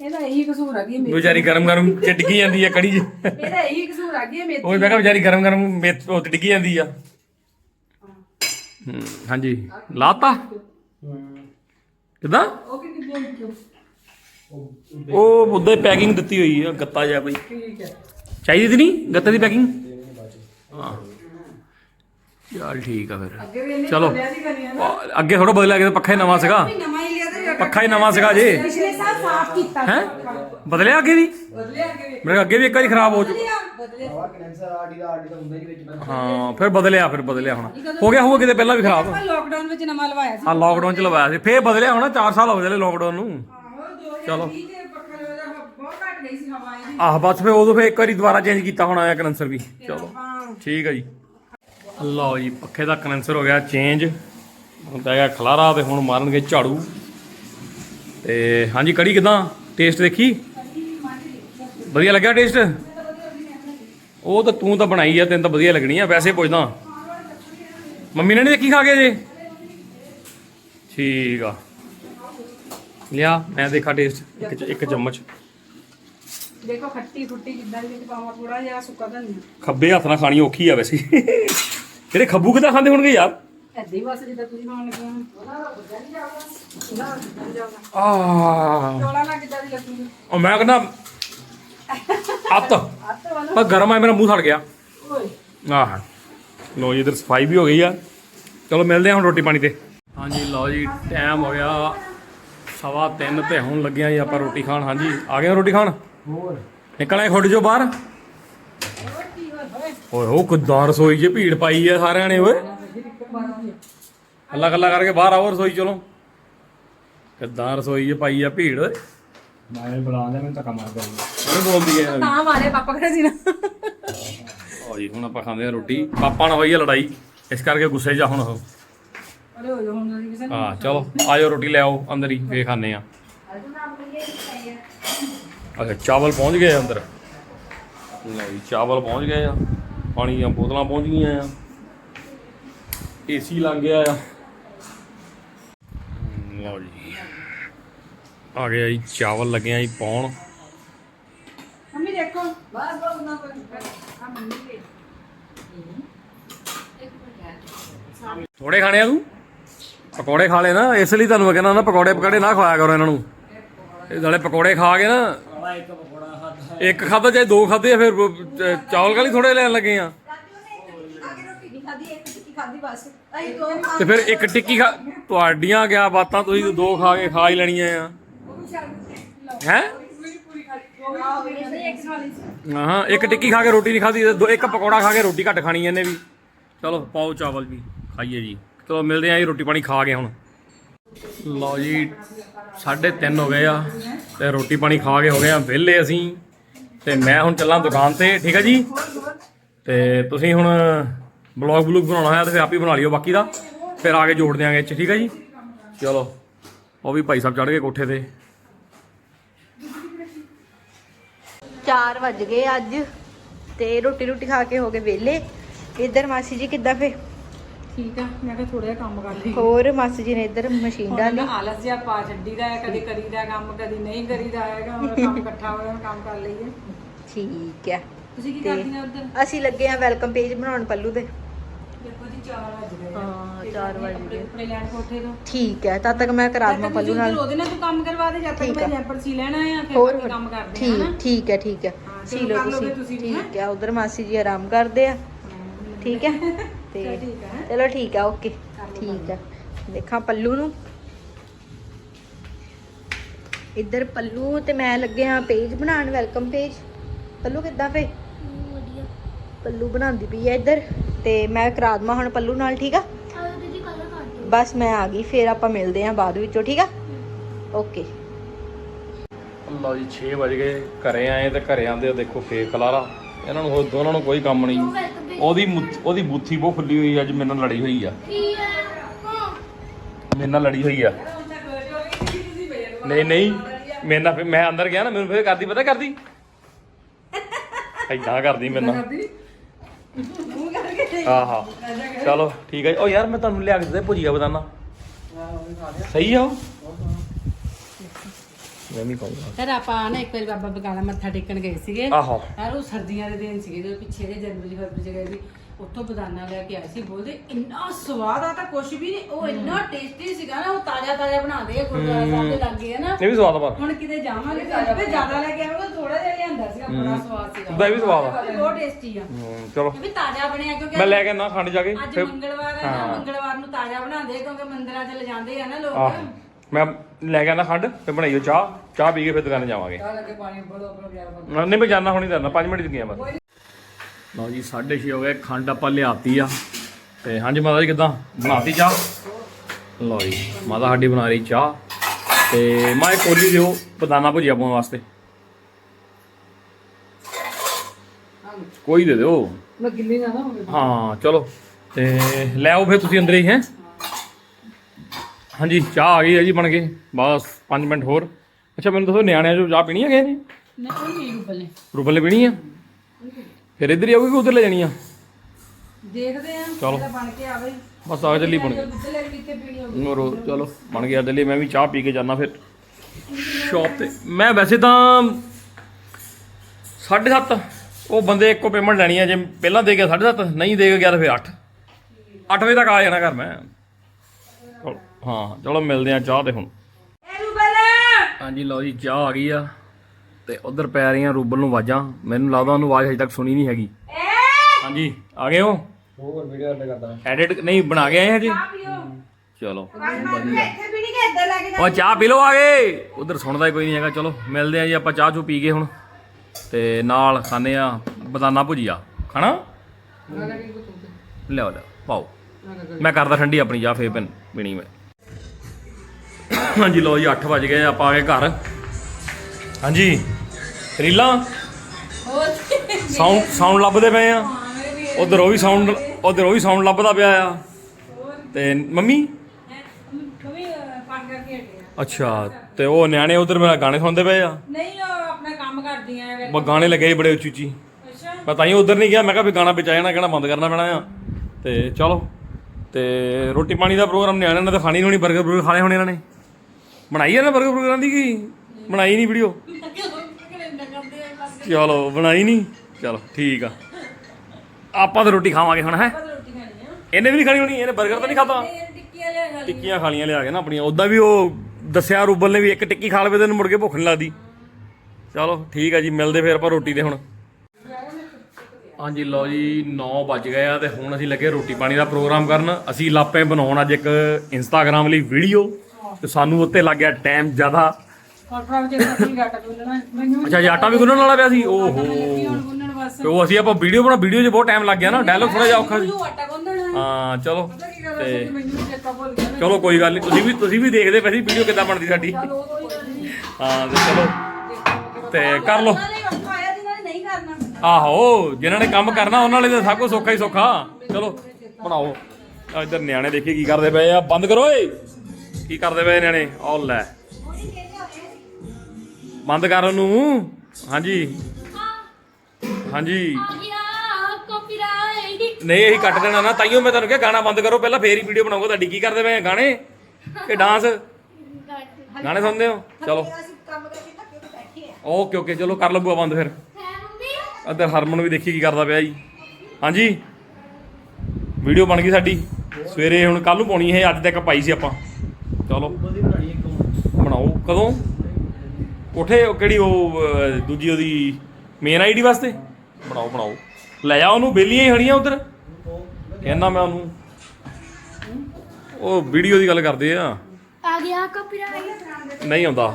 Speaker 2: ਇਹਦਾ ਇਹੀ ਕਸੂਰ ਆ ਗਈ ਮੇਰੀ
Speaker 1: ਵਿਚਾਰੀ ਗਰਮ ਗਰਮ ਚ ਡਿੱਗੀ ਜਾਂਦੀ ਆ ਕੜੀ 'ਚ
Speaker 2: ਇਹਦਾ ਇਹੀ ਕਸੂਰ ਆ ਗਈ ਮੇਰੀ
Speaker 1: ਉਹ ਮੈਂ ਕਿਹਾ ਵਿਚਾਰੀ ਗਰਮ ਗਰਮ ਮੇਥ ਉਹ ਤੇ ਡਿੱਗੀ ਜਾਂਦੀ ਆ। ਹੂੰ। ਹਾਂਜੀ। ਲਾਤਾ? ਕਿਦਾਂ?
Speaker 2: ਉਹ ਕਿ ਕਿੱਦਾਂ
Speaker 1: ਉਹ ਉਹਦੇ ਪੈਕਿੰਗ ਦਿੱਤੀ ਹੋਈ ਆ ਗੱਤਾ ਜਿਹਾ ਬਈ
Speaker 2: ਠੀਕ ਹੈ।
Speaker 1: ਚਾਹੀਦੀ ਤੇ ਨਹੀਂ ਗੱਤੇ ਦੀ ਪੈਕਿੰਗ? ਹਾਂ। ਯਾਰ ਠੀਕ ਆ ਫਿਰ।
Speaker 2: ਅੱਗੇ ਵੀ ਇਹਨੇ
Speaker 1: ਚਲੋ।
Speaker 2: ਬੋਲਿਆ ਸੀ ਕਰੀ ਨਾ।
Speaker 1: ਆ, ਅੱਗੇ ਥੋੜਾ ਬਦਲਿਆ ਗਿਆ ਪੱਖਾ ਹੀ ਨਵਾਂ ਸੀਗਾ।
Speaker 2: ਨਵਾਂ
Speaker 1: ਪੱਖਾ ਹੀ ਨਵਾਂ ਸੀਗਾ ਜੇ।
Speaker 2: ਪਿਛਲੇ ਸਾਲ ਸਾਫ਼ ਕੀਤਾ
Speaker 1: ਹੈ? ਬਦਲਿਆ ਅੱਗੇ ਵੀ?
Speaker 2: ਬਦਲਿਆ ਅੱਗੇ ਵੀ।
Speaker 1: ਮੇਰੇ ਅੱਗੇ ਵੀ ਇੱਕ ਵਾਰੀ ਖਰਾਬ ਹੋ ਚੁੱਕਾ
Speaker 2: ਬਦਲੇ
Speaker 4: ਆਵਾ ਕੈਂਸਰ ਆਡੀ ਦਾ ਆਡੀ ਦਾ ਹੁੰਦਾ ਹੀ ਵਿੱਚ
Speaker 1: ਹਾਂ ਫਿਰ ਬਦਲਿਆ ਫਿਰ ਬਦਲਿਆ ਹੁਣ। ਹੋ ਗਿਆ ਹੋਊਗਾ ਕਿਤੇ ਪਹਿਲਾਂ ਵੀ ਖਰਾਬ।
Speaker 2: ਆਪਾਂ ਲੋਕਡਾਊਨ ਵਿੱਚ ਨਵਾਂ ਲਵਾਇਆ ਸੀ।
Speaker 1: ਆ ਲਾਕਡਾਊਨ ਚ ਲਵਾਇਆ ਸੀ। ਫੇਰ ਬਦਲਿਆ ਹੋਣਾ 4 ਸਾਲ ਹੋ ਗਏ ਲਾਕਡਾਊਨ ਨੂੰ। ਚਲੋ।
Speaker 2: 2020 ਤੇ ਪੱਖਾ ਲਵਾਇਆ ਬਹੁਤ ਘੱਟ ਗਈ ਸੀ ਹਵਾ ਇਹਦੀ।
Speaker 1: ਆਹ ਬਸ ਫੇਰ ਉਦੋਂ ਫੇਰ ਇੱਕ ਵਾਰੀ ਦੁਬਾਰਾ ਚੇਂਜ ਕੀਤਾ ਹੋਣਾ ਆ ਕੰਡੈਂਸਰ ਵੀ। ਚਲੋ। ਠੀਕ ਹੈ ਜੀ। ਲਓ ਜੀ ਪੱਖੇ ਦਾ ਕੰਡੈਂਸਰ ਹੋ ਗਿਆ ਚੇਂਜ ਹੁਣ ਪੈ ਗਿਆ ਖਲਾਰਾ ਤੇ ਹੁਣ ਮਾਰਨਗੇ ਝਾੜੂ। ਤੇ ਹਾਂਜੀ ਕੜੀ ਕਿਦਾਂ? ਟੇਸਟ ਦੇਖੀ? ਵਧੀਆ ਲੱਗਿਆ ਟੇਸਟ ਉਹ ਤਾਂ ਤੂੰ ਤਾਂ ਬਣਾਈ ਆ ਤੈਨੂੰ ਤਾਂ ਵਧੀਆ ਲੱਗਣੀ ਆ ਵੈਸੇ ਪੁੱਛਦਾ। ਮੰਮੀ ਨੇ ਨਹੀਂ ਦੇਖੀ ਖਾ ਕੇ ਜੇ ਠੀਕ ਆ। ਲਿਆ ਮੈਂ ਦੇਖਾ ਟੇਸਟ ਇੱਕ ਇੱਕ ਚਮਚ।
Speaker 2: ਦੇਖੋ ਖੱਟੀ ਫੁੱਟੀ ਕਿੱਦਾਂ ਦੀ ਵਿੱਚ ਪਾਵਾਂ ਥੋੜਾ ਜਿਹਾ ਸੁੱਕਾ ਧਨੀਆ।
Speaker 1: ਖੱਬੇ ਹੱਥ ਨਾਲ ਖਾਣੀ ਔਖੀ ਆ ਵੈਸੇ। ਜਿਹੜੇ ਖੱਬੂ ਕਿਦਾਂ ਖਾਂਦੇ ਹੋਣਗੇ ਯਾਰ?
Speaker 2: ਐਦਾਂ ਹੀ ਬਸ ਜਿੱਦਾਂ ਤੁਸੀਂ ਖਾਣ ਲੱਗੇ ਹੋ
Speaker 1: ਆ
Speaker 2: ਚੋਲਾ ਨਾਲ ਕਿੱਦਾਂ ਦੀ ਲੱਗੂਗੀ
Speaker 1: ਉਹ ਮੈਂ ਕਹਿੰਦਾ ਅੱਤ।
Speaker 2: ਹੱਥ ਵਾਲਾ।
Speaker 1: ਪਰ ਗਰਮ ਆ ਮੇਰਾ ਮੂੰਹ ਸੜ ਗਿਆ।
Speaker 2: ਓਏ।
Speaker 1: ਆਹ। ਲੋ ਜੀ ਇਧਰ ਸਫ਼ਾਈ ਵੀ ਹੋ ਗਈ ਆ। ਚਲੋ ਮਿਲਦੇ ਹਾਂ ਹੁਣ ਰੋਟੀ ਪਾਣੀ ਤੇ। ਹਾਂਜੀ ਲਓ ਜੀ ਟਾਈਮ ਹੋ ਗਿਆ ਸਵਾ ਤਿੰਨ ਤੇ ਹੁਣ ਲੱਗਿਆ ਜੀ ਆਪਾਂ ਰੋਟੀ ਖਾਣ। ਹਾਂਜੀ ਆ ਗਏ ਰੋਟੀ ਖਾਣ?
Speaker 4: ਹੋਰ।
Speaker 1: ਨਿਕਲੇ ਖੁੱਡ ਜੋ ਬਾਹਰ? ਓਏ ਹੋ ਕਿੱਦਾਂ ਰਸੋਈ 'ਚ ਭੀੜ ਪਾਈ ਆ ਸਾਰਿਆਂ ਨੇ ਓਏ। ਅੱਲਾ ਗੱਲਾ ਕਰਕੇ ਬਾਹਰ ਆਓ ਰਸੋਈ ਚਲੋ ਕਿੱਦਾਂ ਰਸੋਈ 'ਚ ਪਾਈ ਆ ਭੀੜ? ਓਏ
Speaker 4: ਮੈਂ ਬੁਲਾਉਂਦਾ ਮੈਨੂੰ ਧੱਕਾ ਮਾਰ ਦਿੰਦਾ
Speaker 1: ਉਹ ਬੋਲਦੀ ਐ
Speaker 2: ਤਾਂ ਮਾਰੇ ਪਾਪਾ ਖੜੇ ਸੀ ਨਾ।
Speaker 1: ਓ ਜੀ ਹੁਣ ਆਪਾਂ ਖਾਂਦੇ ਆ ਰੋਟੀ। ਪਾਪਾ ਨਾਲ ਹੋਈ ਆ ਲੜਾਈ। ਇਸ ਕਰਕੇ ਗੁੱਸੇ ਆ ਹੁਣ ਉਹ।
Speaker 2: ਅਰੇ ਹੋ ਜਾ ਹੁਣ ਤੁਸੀਂ ਕਿਸੇ ਨੂੰ
Speaker 1: ਹਾਂ ਚਲੋ ਆਜੋ ਰੋਟੀ ਲੈ ਆਓ ਅੰਦਰ ਹੀ ਫੇਰ ਖਾਣੇ ਆ। ਅੱਛਾ ਚਾਵਲ ਪਹੁੰਚ ਗਏ ਆ ਅੰਦਰ। ਲਓ ਜੀ ਚਾਵਲ ਪਹੁੰਚ ਗਏ ਆ। ਪਾਣੀ ਦੀਆਂ ਬੋਤਲਾਂ ਪਹੁੰਚ ਗਈਆਂ ਆ। ਏਸੀ ਲੱਗ ਗਿਆ ਆ। ਲਓ ਜੀ। ਆ ਗਿਆ ਜੀ ਚਾਵਲ ਲੱਗੇ ਆ ਜੀ ਪਾਉਣ।
Speaker 2: ਮੰਮੀ ਦੇਖੋ ਬਸ ਬਸ ਨਾ ਕੋਈ ਆ ਮੰਮੀ ਦੇ
Speaker 1: ਥੋੜੇ ਖਾਣੇ ਆ ਤੂੰ? ਪਕੌੜੇ ਖਾ ਲੈ ਨਾ ਇਸ ਲਈ ਤੁਹਾਨੂੰ ਮੈਂ ਕਹਿੰਦਾ ਨਾ ਪਕੌੜੇ ਪਕੜੇ ਨਾ ਖਵਾਇਆ ਕਰੋ ਇਹਨਾਂ ਨੂੰ। ਇਹ ਨਾਲੇ ਪਕੌੜੇ ਖਾ ਕੇ ਨਾ
Speaker 4: ਇੱਕ ਪਕੌੜਾ ਖਾਦਾ
Speaker 1: ਇੱਕ ਖਾਦਾ ਚਾਹੇ ਦੋ ਖਾਦੇ ਆ ਫਿਰ ਚਾਵਲ ਕਾਲੀ ਥੋੜੇ ਲੈਣ ਲੱਗੇ ਆ? ਤੇ ਫਿਰ ਇੱਕ ਟਿੱਕੀ ਖਾ ਤੁਹਾਡੀਆਂ ਗਿਆ ਬਾਤਾਂ ਤੁਸੀਂ ਦੋ ਖਾ ਕੇ ਖਾ ਹੀ ਲੈਣੀਆਂ ਆ? ਹੈ? ਹਾਂ ਇੱਕ ਟਿੱਕੀ ਖਾ ਕੇ ਰੋਟੀ ਨਹੀਂ ਖਾਦੀ ਦੋ ਇੱਕ ਪਕੌੜਾ ਖਾ ਕੇ ਰੋਟੀ ਘੱਟ ਖਾਣੀ ਇਹਨੇ ਵੀ। ਚਲੋ ਪਾਓ ਚਾਵਲ ਵੀ ਖਾਈਏ ਜੀ। ਚਲੋ ਮਿਲਦੇ ਆਂ ਜੀ ਰੋਟੀ ਪਾਣੀ ਖਾ ਕੇ ਹੁਣ। ਲਓ ਜੀ 3:30 ਹੋ ਗਏ ਆ ਤੇ ਰੋਟੀ ਪਾਣੀ ਖਾ ਕੇ ਹੋ ਗਏ ਆ ਵਿਹਲੇ ਅਸੀਂ। ਤੇ ਮੈਂ ਹੁਣ ਚੱਲਾਂ ਦੁਕਾਨ ਤੇ ਠੀਕ ਹੈ ਜੀ? ਤੇ ਤੁਸੀਂ ਹੁਣ ਬਲੌਗ ਬਲੂਗ ਬਣਾਉਣਾ ਹੈ ਤੇ ਫਿਰ ਆਪ ਹੀ ਬਣਾ ਲਿਓ ਬਾਕੀ ਦਾ। ਫਿਰ ਆ ਕੇ ਜੋੜ ਦਿਆਂਗੇ 'ਚ ਠੀਕ ਹੈ ਜੀ? ਚਲੋ ਉਹ ਵੀ ਭਾਈ ਸਾਹਿਬ ਚੜ ਗਏ ਕੋਠੇ ਤੇ।
Speaker 5: 4 ਵੱਜ ਗਏ ਅੱਜ ਤੇ ਰੋਟੀ ਰੋਟੀ ਖਾ ਕੇ ਹੋ ਗਏ ਵਿਹਲੇ। ਇੱਧਰ ਮਾਸੀ ਜੀ ਕਿੱਦਾਂ ਫੇ?
Speaker 2: ਠੀਕ ਆ ਮੈਂ ਕਿਹਾ ਥੋੜਾ ਜਿਹਾ ਕੰਮ ਕਰ ਲਈ।
Speaker 5: ਹੋਰ ਮਾਸੀ ਜੀ ਨੇ ਇੱਧਰ ਮਸ਼ੀਨ ਡਾਲੀ।
Speaker 2: ਨਾ ਆਲਸ ਜਿਹਾ ਪਾ ਛੱਡੀਦਾ ਹੈ ਕਦੇ ਕਰੀਦਾ ਕੰਮ ਕਦੀ ਨਹੀਂ ਕਰੀਦਾ ਹੈਗਾ ਹੁਣ ਕੰਮ ਇਕੱਠਾ ਹੋਇਆ ਕੰਮ ਕਰ ਲਈਏ।
Speaker 5: ਠੀਕ ਹੈ
Speaker 2: ਤੁਸੀਂ ਕੀ
Speaker 5: ਤੇ
Speaker 2: ਕਰਦੀਆਂ ਉਧਰ?
Speaker 5: ਅਸੀਂ ਲੱਗੇ ਆ ਵੈਲਕਮ ਪੇਜ ਬਣਾਉਣ ਪੱਲੂ ਦੇ।
Speaker 2: ਦੇਖੋ ਜੀ 4 ਵਜ ਗਏ ਆ।
Speaker 5: ਹਾਂ,
Speaker 2: ਤੇ
Speaker 5: ਚਾਰ
Speaker 2: ਆਪਣੇ
Speaker 5: ਵੱਜ
Speaker 2: ਕੱਪੜੇ
Speaker 5: ਗਏ।
Speaker 2: ਕੁਪੜੇ ਲੈਣ ਕੋਠੇ ਤੋਂ।
Speaker 5: ਠੀਕ ਹੈ ਤਦ ਤੱਕ ਮੈਂ ਕਰਾ ਦਵਾਂ ਪੱਲੂ ਨਾਲ।
Speaker 2: ਉਹਦੇ ਨਾਲ ਤੂੰ ਕੰਮ ਕਰਵਾ ਦੇ ਜਦ ਤੱਕ ਮੈਂ। ਰੈਪਰ ਸੀ ਲੈਣਾ ਆ ਫਿਰ ਕੰਮ ਕਰਦੇ ਆ
Speaker 5: ਠੀਕ ਠੀਕ ਹੈ ਠੀਕ ਹੈ।
Speaker 2: ਹਾਂ,
Speaker 5: ਸੀ
Speaker 2: ਲਓਗੇ
Speaker 5: ਤੁਸੀਂ।
Speaker 2: ਹੈਂ?
Speaker 5: ਠੀਕ ਹੈ ਉਧਰ ਮਾਸੀ ਜੀ ਆਰਾਮ ਕਰਦੇ ਆ। ਠੀਕ ਹੈ? ਤੇ
Speaker 2: ਚੱਲ ਠੀਕ ਹੈ, ਹੈਂ?
Speaker 5: ਹੈ ਓਕੇ। ਠੀਕ ਹੈ। ਦੇਖਾਂ ਪੱਲੂ ਨੂੰ। ਇੱਧਰ ਪੱਲੂ ਤੇ ਮੈਂ ਲੱਗੇ ਆ ਪੇਜ ਬਣਾਉਣ ਵੈਲਕਮ ਪੇਜ। ਪੱਲੂ ਕਿੱਦਾਂ ਫੇ?
Speaker 3: ਵਧੀਆ
Speaker 5: ਪੱਲੂ ਬਣਾਉਂਦੀ ਪਈ ਹੈ ਇੱਧਰ ਤੇ ਮੈਂ ਕਰਾ ਦਵਾਂ ਹੁਣ ਪੱਲੂ ਨਾਲ ਠੀਕ ਆ? ਬਸ ਮੈਂ ਆ ਗਈ ਫੇਰ ਆਪਾਂ ਮਿਲਦੇ ਆ ਬਾਅਦ ਵਿੱਚੋਂ ਠੀਕ ਆ? ਓਕੇ।
Speaker 1: ਲਓ ਜੀ 6 ਵਜ ਗਏ ਘਰੇ ਆਏ ਤੇ ਘਰੇ ਆਂਦੇ ਦੇਖੋ ਫੇਕ ਖਲਾਰਾ। ਇਹਨਾਂ ਨੂੰ ਹੋਰ ਦੋਨਾਂ ਨੂੰ ਕੋਈ ਕੰਮ ਨਹੀਂ। ਉਹਦੀ ਉਹਦੀ ਬੁੱਥੀ ਬਹੁਤ ਫੁੱਲੀ ਹੋਈ ਆ, ਅੱਜ ਮੇਰੇ ਨਾਲ ਲੜੀ ਹੋਈ ਆ। ਮੇਰੇ ਨਾਲ ਲੜੀ ਹੋਈ ਆ। ਨਹੀਂ ਨਹੀਂ ਮੇਰੇ ਨਾਲ ਫਿਰ ਮੈਂ ਅੰਦਰ ਗਿਆ ਨਾ ਮੈਨੂੰ ਫਿਰ ਕਰਦੀ ਪਤਾ ਕਰਦੀ? ਐਦਾਂ ਕਰਦੀ ਮੇਰੇ ਨਾਲ। ਆਹਾ। ਚਲੋ ਠੀਕ ਹੈ ਜੀ। ਉਹ ਯਾਰ ਮੈਂ ਤੁਹਾਨੂੰ ਲਿਆ ਕੇ ਦਿੱਤਾ ਭੁਜੀਆ ਬਦਾਨਾ। ਸਹੀ ਆ ਉਹ? ਮੈਂ ਨਹੀਂ ਪਾਉਂਗਾ
Speaker 2: ਸਰ ਆਪਾਂ ਨਾ ਇੱਕ ਵਾਰੀ ਬਾਬਾ ਬਕਾਲਾ ਮੱਥਾ ਟੇਕਣ ਗਏ ਸੀਗੇ।
Speaker 1: ਆਹੋ।
Speaker 2: ਯਾਰ ਉਹ ਸਰਦੀਆਂ ਦੇ ਦਿਨ ਸੀਗੇ ਜਦੋਂ ਪਿੱਛੇ ਜਨਵਰੀ ਫਰਵਰੀ ਚ ਗਏ ਸੀ। ਉੱਥੋਂ ਬਦਾਨਾ ਲੈ ਕੇ ਆਏ ਸੀ ਬੋਲਦੇ ਇੰਨਾ ਸਵਾਦ ਆ ਤਾਂ ਕੁਛ ਵੀ ਨਹੀਂ ਉਹ ਇੰਨਾ ਟੇਸਟੀ ਸੀਗਾ ਨਾ ਉਹ ਤਾਜ਼ਾ ਤਾਜ਼ਾ ਬਣਾਉਂਦੇ ਆ ਗੁਰਦੁਆਰਾ ਸਾਹਿਬ ਦੇ ਲਾਗੇ ਹੈ ਨਾ।
Speaker 1: ਇਹ ਵੀ ਸਵਾਦ ਆ
Speaker 2: ਹੁਣ ਕਿਤੇ ਜਾਵਾਂਗੇ ਤਾਂ ਤੇ ਜ਼ਿਆਦਾ ਲੈ ਕੇ ਆਵਾਂਗੇ ਥੋੜਾ ਜਿਹਾ ਲਿਆਂਦਾ ਸੀਗਾ ਬੜਾ ਸਵਾਦ ਸੀਗਾ।
Speaker 1: ਉਹਦਾ ਵੀ ਸਵਾਦ ਆ।
Speaker 2: ਬਹੁਤ ਟੇਸਟੀ ਆ।
Speaker 1: ਹਮ, ਚਲੋ।
Speaker 2: ਇਹ ਵੀ ਤਾਜ਼ਾ ਬਣਿਆ ਕਿਉਂਕਿ
Speaker 1: ਮੈਂ ਲੈ ਕੇ ਨਾ ਖੰਡ ਜਾ ਕੇ
Speaker 2: ਅੱਜ
Speaker 1: ਫਿਰ
Speaker 2: ਮੰਗਲਵਾਰ ਹੈ ਨਾ ਮੰਗਲਵਾਰ ਨੂੰ ਤਾਜ਼ਾ ਬਣਾਉਂਦੇ ਆ ਕਿਉਂਕਿ ਮੰਦਿਰਾਂ 'ਚ ਲਿਜਾਂਦੇ ਆ ਨਾ ਲੋਕ।
Speaker 1: ਮੈਂ ਲੈ ਕੇ ਆਣਾ ਖੰਡ ਫਿਰ ਬਣਾਈਓ ਚਾਹ। ਚਾਹ ਪੀ ਕੇ ਫਿਰ ਦੁਕਾਨੇ ਜਾਵਾਂਗੇ। ਨਾ, ਨਹੀਂ ਮੈਂ ਜਾਣਾ ਹੁਣੀ ਜਾਣਾ 5 ਮਿੰਟ ਚ ਗਿਆ ਬਸ ਲਓ ਜੀ 6:30 ਹੋ ਗਏ ਖੰਡ ਆਪਾਂ ਲਿਆਤੀ ਆ। ਤੇ ਹਾਂਜੀ ਮਾਤਾ ਜੀ ਕਿਦਾਂ? ਬਣਾਤੀ ਚਾਹ? ਲਓ ਜੀ ਮਾਤਾ ਸਾਡੀ ਬਣਾ ਰਹੀ ਚਾਹ। ਤੇ ਮਾਂ ਕੋਲੀ ਦਿਓ ਬਦਾਨਾ ਭੁਜੀਆ ਪਾਉਣ ਵਾਸਤੇ। ਕੋਈ ਦੇ ਦਿਓ।
Speaker 2: ਮੈਂ ਗਿੱਲੀ ਨਾ ਨਾ ਹੋਵੇ।
Speaker 1: ਹਾਂ ਚਲੋ। ਤੇ ਲੈ ਆਓ ਫਿਰ ਤੁਸੀਂ ਅੰਦਰ ਹੀ ਹੈ? ਹਾਂਜੀ ਚਾਹ ਆ ਗਈ ਹੈ ਜੀ ਬਣ ਕੇ। ਬਸ 5 ਮਿੰਟ ਹੋਰ। ਅੱਛਾ ਮੈਨੂੰ ਦੱਸੋ ਨਿਆਣਿਆਂ ਚੋਂ ਚਾਹ ਪੀਣੀ ਹੈ ਕਿਸੇ ਨੇ
Speaker 2: ਨਹੀਂ ਉੱਪਰ ਨੇ।
Speaker 1: ਰੂਬਲ ਨੇ ਪੀਣੀ ਆ ਫਿਰ ਇੱਧਰ ਹੀ ਆਊਗੀ ਕਿ ਉਧਰ ਲੈ ਜਾਣੀ ਆ?
Speaker 2: ਦੇਖਦੇ ਆ
Speaker 1: ਚਲੋ।
Speaker 2: ਜਿਹੜਾ ਬਣ ਕੇ ਆਵੇ।
Speaker 1: ਬਸ ਆ ਚੱਲੀ ਬਣ
Speaker 2: ਦੁੱਧ ਲੈ ਕੇ ਪੀਣੀ ਹੋਵੇ
Speaker 1: ਹੋਰ ਚਲੋ ਬਣ ਗਿਆ ਦਿੱਲੀ ਮੈਂ ਵੀ ਚਾਹ ਪੀ ਕੇ ਜਾਣਾ ਫਿਰ। ਸ਼ਾਪ ਤੇ। ਮੈਂ ਵੈਸੇ ਤਾਂ 7:30 ਉਹ ਬੰਦੇ ਇੱਕੋ ਪੇਮੈਂਟ ਲੈਣੀ ਹੈ ਜੇ ਪਹਿਲਾਂ ਦੇ ਗਿਆ 7:30 ਨਹੀਂ ਦੇ ਗਿਆ ਤਾਂ ਫਿਰ 8 8 ਵਜੇ ਤੱਕ ਆ ਜਾਣਾ ਘਰ ਮੈਂ। ਚਲੋ, ਹਾਂ ਚਲੋ ਮਿਲਦੇ ਆ ਚਾਹ ਤੇ ਹੁਣ। ਹਾਂਜੀ ਲਓ ਜੀ ਚਾਹ ਆ ਗਈ ਆ। ਤੇ ਉਧਰ ਪੈ ਰਹੀਆਂ ਰੂਬਲ ਨੂੰ ਆਵਾਜ਼ਾਂ। ਮੈਨੂੰ ਲੱਗਦਾ ਉਹਨੂੰ ਆਵਾਜ਼ ਹਜੇ ਤੱਕ ਸੁਣੀ ਨਹੀਂ ਹੈਗੀ। ਹਾਂਜੀ ਆ ਗਏ ਹੋ?
Speaker 4: ਹੋਰ ਵੀਡੀਓ ਐਡ ਕਰਦਾ
Speaker 1: ਐਡਿਟ ਨਹੀਂ ਬਣਾ ਕੇ ਆਏ ਹਜੇ? ਚਲੋ। ਉਹ ਚਾਹ ਪੀ ਲਓ ਆ ਗਏ ਉਧਰ ਸੁਣਦਾ ਕੋਈ ਨਹੀਂ ਹੈਗਾ। ਚਲੋ ਮਿਲਦੇ ਆ ਜੀ ਆਪਾਂ ਚਾਹ ਚੂ ਪੀ ਕੇ ਹੁਣ। ਤੇ ਨਾਲ ਖਾਣੇ ਆ ਬਦਾਨਾ ਭੁਜੀਆ। ਖਾਣਾ? ਲਿਆਓ ਲਿਆਓ ਪਾਓ। ਮੈਂ ਕਰਦਾ ਠੰਡੀ ਆਪਣੀ ਚਾਹ ਫੇਰ ਪੀਣ- ਪੀਣੀ ਮੈਂ। ਹਾਂਜੀ ਲੋ ਜੀ 8 ਵਜ ਗਏ ਆਪਾਂ ਆ ਗਏ ਘਰ। ਹਾਂਜੀ। ਰੀਲਾਂ? ਸਾਊਂਡ ਸਾਊਂਡ ਲੱਭਦੇ ਪਏ ਆ। ਉਧਰ ਉਹ ਵੀ ਸਾਊਂਡ ਉਧਰ ਉਹ ਵੀ ਸਾਊਂਡ ਲੱਭਦਾ ਪਿਆ ਆ। ਤੇ ਮੰਮੀ? ਅੱਛਾ ਤੇ ਉਹ ਨਿਆਣੇ ਉਧਰ ਮੇਰਾ ਗਾਣੇ ਸੁਣਦੇ ਪਏ ਆ?
Speaker 2: ਨਹੀਂ ਉਹ ਆਪਣਾ ਕੰਮ ਕਰਦੀਆਂ ਐ
Speaker 1: ਮੈਂ ਗਾਣੇ ਲੱਗੇ ਸੀ ਬੜੇ ਉੱਚੀ ਉੱਚੀ।
Speaker 2: ਅੱਛਾ।
Speaker 1: ਮੈਂ ਤਾਂ ਹੀ ਉਧਰ ਨਹੀਂ ਗਿਆ ਮੈਂ ਕਿਹਾ ਵੀ ਗਾਣਾ ਬਚਾ ਜਾਣਾ ਕਹਿਣਾ ਬੰਦ ਕਰਨਾ ਪੈਣਾ ਆ। ਤੇ ਚਲੋ ਤੇ ਰੋਟੀ ਪਾਣੀ ਦਾ ਪ੍ਰੋਗਰਾਮ ਨਿਆਣਿਆਂ ਨੇ ਤਾਂ ਖਾਣੀ ਨਹੀਂ ਹੋਣੀ 버ਗਰ ਬਰਗਰ ਖਾਣੇ ਹੋਣੇ ਇਹਨਾਂ ਨੇ। ਬਣਾਈ ਆ ਨਾ 버ਗਰ ਬਰਗਰਾਂ ਦੀ ਕੀ? ਬਣਾਈ ਨਹੀਂ ਵੀਡੀਓ? ਚਲੋ ਬਣਾਈ ਨਹੀਂ ਚਲੋ ਠੀਕ ਆ। ਆਪਾਂ ਤਾਂ ਰੋਟੀ ਖਾਵਾਂਗੇ ਹੁਣ ਹੈ?
Speaker 2: ਰੋਟੀ ਖਾਣੀ ਆ।
Speaker 1: ਇਹਨੇ ਵੀ ਨਹੀਂ ਖਾਣੀ ਹੋਣੀ ਇਹਨੇ 버ਗਰ ਤਾਂ ਨਹੀਂ ਖਾਦਾ
Speaker 2: ਇਹ ਟਿੱਕੀਆਂ ਲਿਆ ਖਾ
Speaker 1: ਟਿੱਕੀਆਂ ਖਾਲੀਆਂ ਲਿਆ ਕੇ ਨਾ ਆਪਣੀਆਂ। ਉਦਾਂ ਵੀ ਉਹ ਦੱਸਿਆ ਰੂਬਲ ਨੇ ਵੀ ਇੱਕ ਟਿੱਕੀ ਖਾ ਲਵੇ ਤੈਨੂੰ ਮੁੜ ਕੇ ਭੁੱਖ ਨਹੀਂ ਲੱਗਦੀ। ਚਲੋ ਠੀਕ ਆ ਜੀ ਮਿਲਦੇ ਫੇਰ ਆਪਾਂ ਰੋਟੀ ਤੇ ਹੁਣ। ਹਾਂਜੀ ਲਓ ਜੀ 9 ਵੱਜ ਗਏ ਆ ਤੇ ਹੁਣ ਅਸੀਂ ਲੱਗੇ ਰੋਟੀ ਪਾਣੀ ਦਾ ਪ੍ਰੋਗਰਾਮ ਕਰਨ। ਅਸੀਂ ਲਾਪੇ ਬਣਾਉਣ ਅੱਜ ਇੱਕ ਇੰਸਟਾਗ੍ਰam ਲਈ ਵੀਡੀਓ ਤੇ ਸਾਨੂੰ ਉੱਤੇ ਲੱਗ ਗਿਆ ਟਾਈਮ ਜ਼ਿਆਦਾ।
Speaker 2: ਵਿੱਚ ਗੁੰਨਣਾ ਮੈਨੂੰ
Speaker 1: ਅੱਛਾ ਜੀ ਆਟਾ ਵੀ ਗੁੰਨਣ ਵਾਲਾ ਪਿਆ ਸੀ? ਓਹੋ।
Speaker 2: ਗੁੰਨਣ
Speaker 1: ਤੇ ਉਹ ਅਸੀਂ ਆਪਾਂ ਵੀਡੀਓ ਬਣਾ ਵੀਡੀਓ 'ਚ ਬਹੁਤ ਟਾਈਮ ਲੱਗ ਗਿਆ ਨਾ ਡਾਇਲੌਗ ਥੋੜਾ ਜਿਹਾ ਔਖਾ ਸੀ।
Speaker 2: ਤੂੰ ਆਟਾ ਗੁੰਨਣਾ
Speaker 1: ਹਾਂ ਚਲੋ।
Speaker 2: ਮੈਨੂੰ ਚੇਤਾ ਭੁੱਲ ਗਿਆ
Speaker 1: ਚਲੋ ਕੋਈ ਗੱਲ ਨਹੀਂ ਤੁਸੀਂ ਵੀ ਤੁਸੀਂ ਵੀ ਦੇਖਦੇ ਪਏ ਸੀ ਵੀਡੀਓ ਕਿੱਦਾਂ ਬਣਦੀ ਸਾਡੀ। ਹਾਂ ਤੇ ਚਲੋ। ਤੇ ਕਰ ਲਓ। ਆਹੋ ਜਿਨ੍ਹਾਂ ਨੇ ਕੰਮ ਕਰਨਾ ਉਹਨਾਂ ਲਈ ਤਾਂ ਸਭ ਕੁਝ ਸੌਖਾ ਹੀ ਸੌਖਾ। ਚਲੋ ਬਣਾਓ। ਇੱਧਰ ਨਿਆਣੇ ਦੇਖੀ ਕੀ ਕਰਦੇ ਪਏ ਆ। ਬੰਦ ਕਰੋ ਓਏ। ਕੀ ਕਰਦੇ ਪਏ ਨਿਆਣੇ? ਆਹ ਲੈ। ਬੰਦ ਕਰ ਉਹਨੂੰ। ਹਾਂਜੀ। ਹਾਂਜੀ। ਨਹੀਂ, ਇਹੀ ਕੱਟ ਦੇਣਾ ਨਾ, ਤਾਈਓ ਮੈਂ ਤੁਹਾਨੂੰ ਕਿਹਾ ਗਾਣਾ ਬੰਦ ਕਰੋ, ਪਹਿਲਾਂ ਫੇਰ ਹੀ ਵੀਡੀਓ ਬਣਾਉਂਗਾ, ਤੁਹਾਡੀ ਕੀ ਕਰਦੇ ਪਏ ਗਾਣੇ? ਕਿ ਡਾਂਸ? ਗਾਣੇ ਸੁਣਦੇ ਹੋ? ਚਲੋ। ਓਕੇ ਓਕੇ, ਚਲੋ ਕਰ ਲਓ ਬੰਦ ਫਿਰ।
Speaker 3: ਹੈ ਮੰਮੀ
Speaker 1: ਇੱਧਰ ਹਰਮਨ ਵੀ ਦੇਖੀ ਕੀ ਕਰਦਾ ਪਿਆ ਜੀ। ਹਾਂਜੀ। ਵੀਡੀਓ ਬਣ ਗਈ ਸਾਡੀ। ਸਵੇਰੇ ਹੁਣ ਕੱਲ ਨੂੰ ਪਾਉਣੀ ਇਹ ਅੱਜ ਤੱਕ ਪਾਈ ਸੀ ਆਪਾਂ। ਚਲੋ। ਬਣਾਓ, ਕਦੋਂ? ਉਠੇ ਉਹ ਕਿਹੜੀ ਉਹ ਅਹ, ਦੂਜੀ ਉਹਦੀ ਮੇਨ ਆਈਡੀ ਵਾਸਤੇ? ਬਣਾਓ ਬਣਾਓ। ਲੈ ਜਾ ਉਹਨੂੰ ਬੇਲੀਆਂ ਹੀ ਖੜੀਆਂ ਉਧਰ। ਕਹਿੰਦਾ ਮੈਂ ਉਹਨੂੰ। ਉਹ ਵੀਡੀਓ ਦੀ ਗੱਲ ਕਰਦੇ ਆ।
Speaker 3: ਆ ਗਿਆ ਕਾਪੀਰਾਈਟ
Speaker 1: ਨਹੀਂ ਆਉਂਦਾ।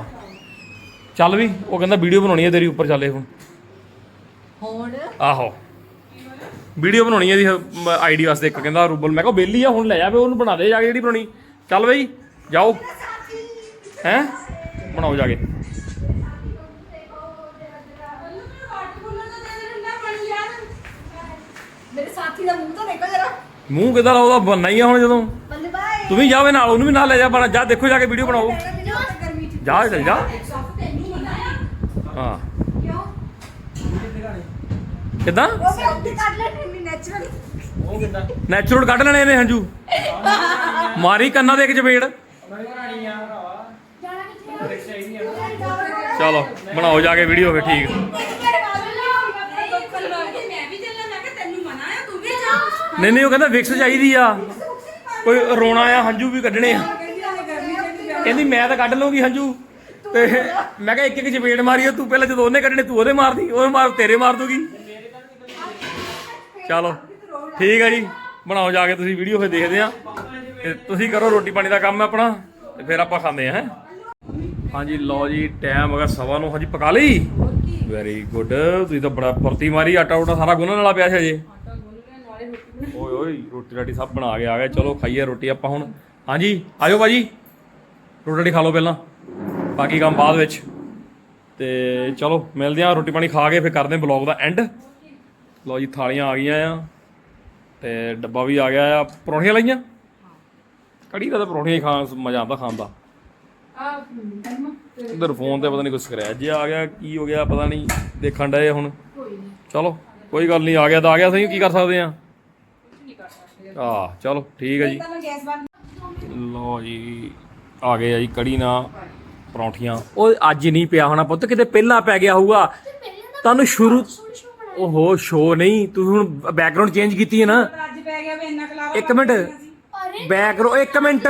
Speaker 1: ਚੱਲ ਵੀ ਉਹ ਕਹਿੰਦਾ ਵੀਡੀਓ ਬਣਾਉਣੀ ਹੈ ਤੇਰੀ ਉੱਪਰ ਚੱਲੇ ਹੁਣ।
Speaker 2: ਹੁਣ?
Speaker 1: ਆਹੋ। ਵੀਡੀਓ ਬਣਾਉਣੀ ਹੈ ਦੀ ਆਈਡੀ ਵਾਸਤੇ ਇੱਕ ਕਹਿੰਦਾ ਰੂਬਲ। ਮੈਂ ਕਿਹਾ ਬੇਲੀ ਆ ਹੁਣ ਲੈ ਜਾ ਵੇ ਉਹਨੂੰ ਬਣਾ ਦੇ ਜਾ ਕੇ ਜਿਹੜੀ ਬਣਾਉਣੀ। ਚੱਲ ਬਈ ਜਾਓ। ਹੈ? ਬਣਾਓ ਜਾ ਕੇ
Speaker 5: ਮੇਰੇ ਸਾਥੀ ਦਾ ਮੂੰਹ ਤਾਂ ਦੇਖੋ ਜਰਾ
Speaker 1: ਮੂੰਹ ਕਿਦਾਂ ਉਹਦਾ ਬੰਨਾ ਹੀ ਆ ਹੁਣ ਜਦੋਂ। ਤੂੰ ਵੀ ਜਾਵੇ ਨਾਲ ਉਹਨੂੰ ਵੀ ਨਾਲ ਲੈ ਜਾ ਬਣਾ ਜਾ ਦੇਖੋ ਜਾ ਕੇ ਵੀਡੀਓ ਬਣਾਓ।
Speaker 5: ਗਰਮੀ ਚ
Speaker 1: ਜਾ ਚੱਲ ਜਾ। ਹਾਂ। ਕਿਦਾਂ?
Speaker 5: ਉਹ ਮੈਂ ਉੱਤੇ ਕੱਢ ਲੈਣੀ ਨੈਚੁਰਲ
Speaker 4: ਉਹ ਕਿੰਨਾ
Speaker 1: ਨੈਚੁਰਲ ਕੱਢ ਲੈਣੇ ਇਹਨੇ ਹੰਝੂ। ਮਾਰੀ ਕੰਨਾਂ ਦੇ ਇੱਕ ਚਪੇੜ।
Speaker 4: ਮੈਂ ਬਣਾਣੀ ਆ ਭਰਾਵਾ।
Speaker 3: ਜਾਣਾ ਕਿੱਥੇ
Speaker 4: ਰਿਕਸ਼ਾ ਹੀ ਨਹੀਂ ਆ।
Speaker 1: ਚਲੋ ਬਣਾਓ ਜਾ ਕੇ ਵੀਡੀਓ ਫਿਰ ਠੀਕ
Speaker 2: ਮੈਂ ਵੀ ਚੱਲਾਂ ਮੈਂ ਕਿ ਤੈਨੂੰ ਮਨਾ ਆ ਤੂੰ ਵੀ ਜਾ
Speaker 1: ਨਹੀਂ ਨਹੀਂ ਉਹ ਕਹਿੰਦਾ ਵਿਕਸ ਚਾਹੀਦੀ ਆ। ਕੋਈ ਰੋਣਾ ਆ ਹੰਝੂ ਵੀ ਕੱਢਣੇ ਆ। ਕਹਿੰਦੀ ਮੈਂ ਤਾਂ ਕੱਢ ਲਊਂਗੀ ਹੰਝੂ। ਤੇ ਮੈਂ ਕਿਹਾ ਇੱਕ ਇੱਕ ਚਪੇੜ ਮਾਰੀ ਆ, ਤੂੰ ਪਹਿਲਾਂ ਜਦੋਂ ਉਹਨੇ ਕੱਢਣੇ ਤੂੰ ਉਹਦੇ ਮਾਰਦੀ ਉਹ ਮਾਰ ਤੇਰੇ ਮਾਰ ਦੂਗੀ। ਚਲੋ ਠੀਕ ਆ ਜੀ। ਬਣਾਓ ਜਾ ਕੇ ਤੁਸੀਂ ਵੀਡੀਓ ਫਿਰ ਦੇਖਦੇ ਆ। ਤੇ ਤੁਸੀਂ ਕਰੋ ਰੋਟੀ ਪਾਣੀ ਦਾ ਕੰਮ ਆਪਣਾ ਤੇ ਫਿਰ ਆਪਾਂ ਖਾਂਦੇ ਆ ਹੈ। ਹਾਂਜੀ ਲਓ ਜੀ ਟਾਈਮ ਹੋ ਸਵਾ ਨੂੰ ਹਜੇ ਪਕਾ ਲਈ। ਵੈਰੀ ਗੁੱਡ ਤੁਸੀਂ ਤਾਂ ਬੜਾ ਫੁਰਤੀ ਮਾਰੀ ਆਟਾ ਉਟਾ ਸਾਰਾ ਗੁੰਨਣ ਵਾਲਾ ਪਿਆ ਸੀ ਹਜੇ। ਓਏ ਓਏ ਰੋਟੀ ਰਾਟੀ ਸਭ ਬਣਾ ਕੇ ਆ ਗਏ। ਚਲੋ ਖਾਈਏ ਰੋਟੀ ਆਪਾਂ ਹੁਣ। ਹਾਂਜੀ ਆਜੋ ਬਾਜੀ ਰੋਟੀ ਰਾਟੀ ਖਾ ਲਓ ਪਹਿਲਾਂ। ਬਾਕੀ ਕੰਮ ਬਾਅਦ ਵਿੱਚ। ਤੇ ਚਲੋ ਮਿਲਦੇ ਆ ਰੋਟੀ ਪਾਣੀ ਖਾ ਕੇ ਫਿਰ ਕਰਦੇ ਆ ਬਲੌਗ ਦਾ ਐਂਡ ਲਓ ਜੀ ਥਾਲੀਆਂ ਆ ਗਈਆਂ ਆ। ਤੇ ਡੱਬਾ ਵੀ ਆ ਗਿਆ ਆ। ਪਰੌਂਠੀਆਂ ਲਾਈਆਂ? ਕੜੀ ਦਾ ਤਾਂ ਪਰੌਂਠੀਆਂ ਹੀ ਖਾਣ ਮਜ਼ਾ ਆਉਂਦਾ ਖਾਣ ਦਾ। ਉਧਰ ਫੋਨ ਤੇ ਪਤਾ ਨਹੀਂ ਕੁਝ ਸਕ੍ਰੈਚ ਜਿਹਾ ਆ ਗਿਆ ਕੀ ਹੋ ਗਿਆ ਪਤਾ ਨਹੀਂ ਦੇਖਣ ਡਏ ਹੁਣ। ਚਲੋ ਕੋਈ ਗੱਲ ਨਹੀਂ ਆ ਗਿਆ ਤਾਂ ਆ ਗਿਆ। ਸਹੀ ਕੀ ਕਰ ਸਕਦੇ ਆ? ਆ ਚਲੋ ਠੀਕ ਹੈ ਜੀ।
Speaker 2: ਤਾਂ ਮੈਂ ਗੈਸ ਬੰਦ
Speaker 1: ਲੋ ਜੀ ਆ ਗਏ ਆ ਜੀ ਕੜੀ ਨਾਲ ਪਰੌਂਠੀਆਂ। ਉਹ ਅੱਜ ਨਹੀਂ ਪਿਆ ਹੋਣਾ ਪੁੱਤ ਕਿਤੇ ਪਹਿਲਾਂ ਪੈ ਗਿਆ ਹੋਊਗਾ। ਤੁਹਾਨੂੰ ਸ਼ੁਰੂ ਓਹੋ ਸ਼ੋ ਨਹੀਂ ਤੂੰ ਹੁਣ ਬੈਕਗ੍ਰਾਉਂਡ ਚੇਂਜ ਕੀਤੀ ਹੈ ਨਾ।
Speaker 2: ਅੱਜ ਪੈ ਗਿਆ ਵੀ ਇੰਨਾ ਕਲਾਵਾ
Speaker 1: ਇੱਕ ਮਿੰਟ। ਬੈਕਗ੍ਰਾਉਂਡ ਇੱਕ ਮਿੰਟ।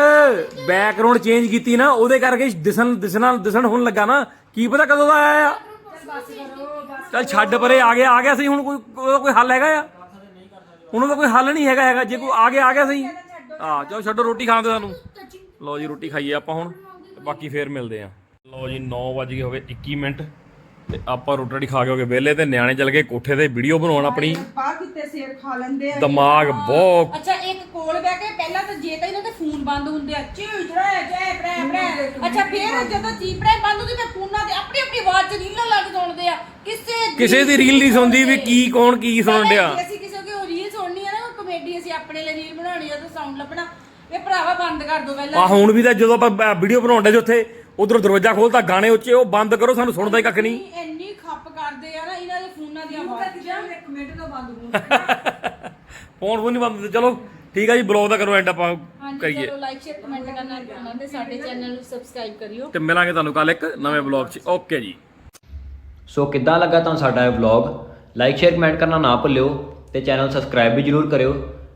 Speaker 1: ਬੈਕਗ੍ਰਾਉਂਡ ਚੇਂਜ ਕੀਤੀ? ਨਾ ਉਹਦੇ ਕਰਕੇ ਦਿਸਣ ਦਿਸਣਾ ਦਿਸਣ ਹੋਣ ਲੱਗਾ ਨਾ। ਕੀ ਪਤਾ ਕਦੋਂ ਦਾ ਆਇਆ ਆ। ਚੱਲ ਛੱਡ ਪਰੇ ਆ ਗਿਆ ਆ ਗਿਆ ਸਹੀ ਹੁਣ ਕੋਈ ਉਹਦਾ ਕੋਈ ਹੱਲ ਹੈਗਾ ਆ? ਹੁਣ ਉਹਦਾ ਕੋਈ ਹੱਲ ਨਹੀਂ ਹੈਗਾ ਹੈਗਾ। ਜੇ ਕੋਈ ਆ ਗਿਆ ਆ ਗਿਆ ਸਹੀ। ਆ ਚਲੋ ਛੱਡੋ ਰੋਟੀ ਖਾਣ ਦੇ ਸਾਨੂੰ। ਲਓ ਜੀ ਰੋਟੀ ਖਾਈਏ ਆਪਾਂ ਹੁਣ। ਤੇ ਬਾਕੀ ਫੇਰ ਮਿਲਦੇ ਆ। ਲਓ ਜੀ 9 ਵਜ ਗਏ ਹੋ ਗਏ 21 ਮਿੰਟ। ਤੇ ਆਪਾਂ ਰੋਟੀ ਰਾਟੀ ਖਾ ਕੇ ਹੋ ਗਏ ਵਿਹਲੇ ਤੇ ਨਿਆਣੇ ਚੱਲ ਗਏ ਕੋਠੇ ਤੇ ਵੀਡੀਓ ਬਣਾਉਣ ਆਪਣੀ।
Speaker 2: ਬਾਹਰ ਕਿਤੇ ਸੇਬ ਖਾ ਲੈਂਦੇ ਆ।
Speaker 1: ਦਿਮਾਗ ਬਹੁਤ
Speaker 2: ਅੱਛਾ ਇੱਕ ਕੋਲ ਬਹਿ ਕੇ ਪਹਿਲਾਂ ਤਾਂ ਜੇ ਤਾਂ ਇਹਨਾਂ ਦੇ ਫੋਨ ਬੰਦ ਹੁੰਦੇ ਆ। ਚੀੜੈ ਜੈ ਪ੍ਰੈ ਪ੍ਰੈ ਅੱਛਾ ਫੇਰ ਜਦੋਂ ਚੀਪੜੇ ਬੰਦ ਹੁੰਦੀ ਤੇ ਫੋਨਾਂ ਤੇ ਆਪਣੀ ਆਪਣੀ ਆਵਾਜ਼ ਚ ਰੀਲਾਂ ਲੱਗ ਸੁਣਦੇ ਆ। ਕਿਸੇ
Speaker 1: ਕਿਸੇ ਦੀ ਰੀਲ ਨਹੀਂ ਸੁਣਦੀ ਵੀ ਕੀ ਕੌਣ ਕੀ ਸੁਣਨ ਡਿਆ।
Speaker 2: ਅਸੀਂ ਕਿਸੇ ਕੋਈ ਰੀਲ ਸੁਣਨੀ ਆ ਨਾ ਕਮੇਡੀ ਅਸੀਂ ਆਪਣੇ ਲਈ ਰੀਲ ਬਣਾਉਣੀ ਆ ਤਾਂ ਸਾਊਂਡ ਲੱਭਣਾ। ਇਹ ਭਰਾਵਾ ਬੰਦ ਕਰ ਦੋ ਪਹਿਲਾਂ।
Speaker 1: ਆ ਹੁਣ ਵੀ ਤਾਂ ਜਦੋਂ ਆਪਾਂ ਵੀਡੀਓ ਬਣਾਉਂਦੇ ਜੇ ਉੱਥੇ ਉਧਰੋਂ ਦਰਵਾਜ਼ਾ ਖੋਲਤਾ ਗਾਣੇ ਉੱਚੇ ਉਹ ਬੰਦ ਕਰੋ ਸਾਨੂੰ ਸੁਣਦਾ ਹੀ ਕੱਖ ਨਹੀਂ।
Speaker 2: ਇੰਨੀ ਖੱਪ ਕਰਦੇ ਆ ਨਾ ਇਹਨਾਂ ਦੇ ਫੋਨਾਂ ਦੀਆਂ ਆਵਾਜ਼ਾਂ। ਇੱਕ ਮਿੰਟ ਤੋਂ ਬੰਦ ਹੋ
Speaker 1: ਫੋਨ ਫੋਨ ਨਹੀਂ ਬੰਦ ਹੁੰਦੇ। ਚਲੋ ਠੀਕ ਆ ਜੀ ਬਲੌਗ ਦਾ ਕਰੋ ਐਂਡ ਆਪਾਂ ਕਰੀਏ।
Speaker 2: ਚਲੋ ਲਾਈਕ ਸ਼ੇਅਰ ਕਮੈਂਟ ਕਰਨਾ ਭੁੱਲਣਾ ਤੇ ਸਾਡੇ ਚੈਨਲ ਨੂੰ ਸਬਸਕ੍ਰਾਈਬ ਕਰਿਓ।
Speaker 1: ਤੇ ਮਿਲਾਂਗੇ ਤੁਹਾਨੂੰ ਕੱਲ ਇੱਕ ਨਵੇਂ ਬਲੌਗ 'ਚ। ਓਕੇ ਜੀ।
Speaker 4: ਸੋ ਕਿੱਦਾਂ ਲੱਗਾ ਤੁਹਾਨੂੰ ਸਾਡਾ ਇਹ ਵਲੌਗ ਲਾਈਕ ਸ਼ੇਅਰ ਕਮੈਂਟ ਕਰਨਾ ਨਾ ਭੁੱਲਿਓ ਤੇ ਚੈਨਲ ਸਬਸਕ੍ਰਾਈਬ ਵੀ ਜਰੂਰ ਕਰਿਓ।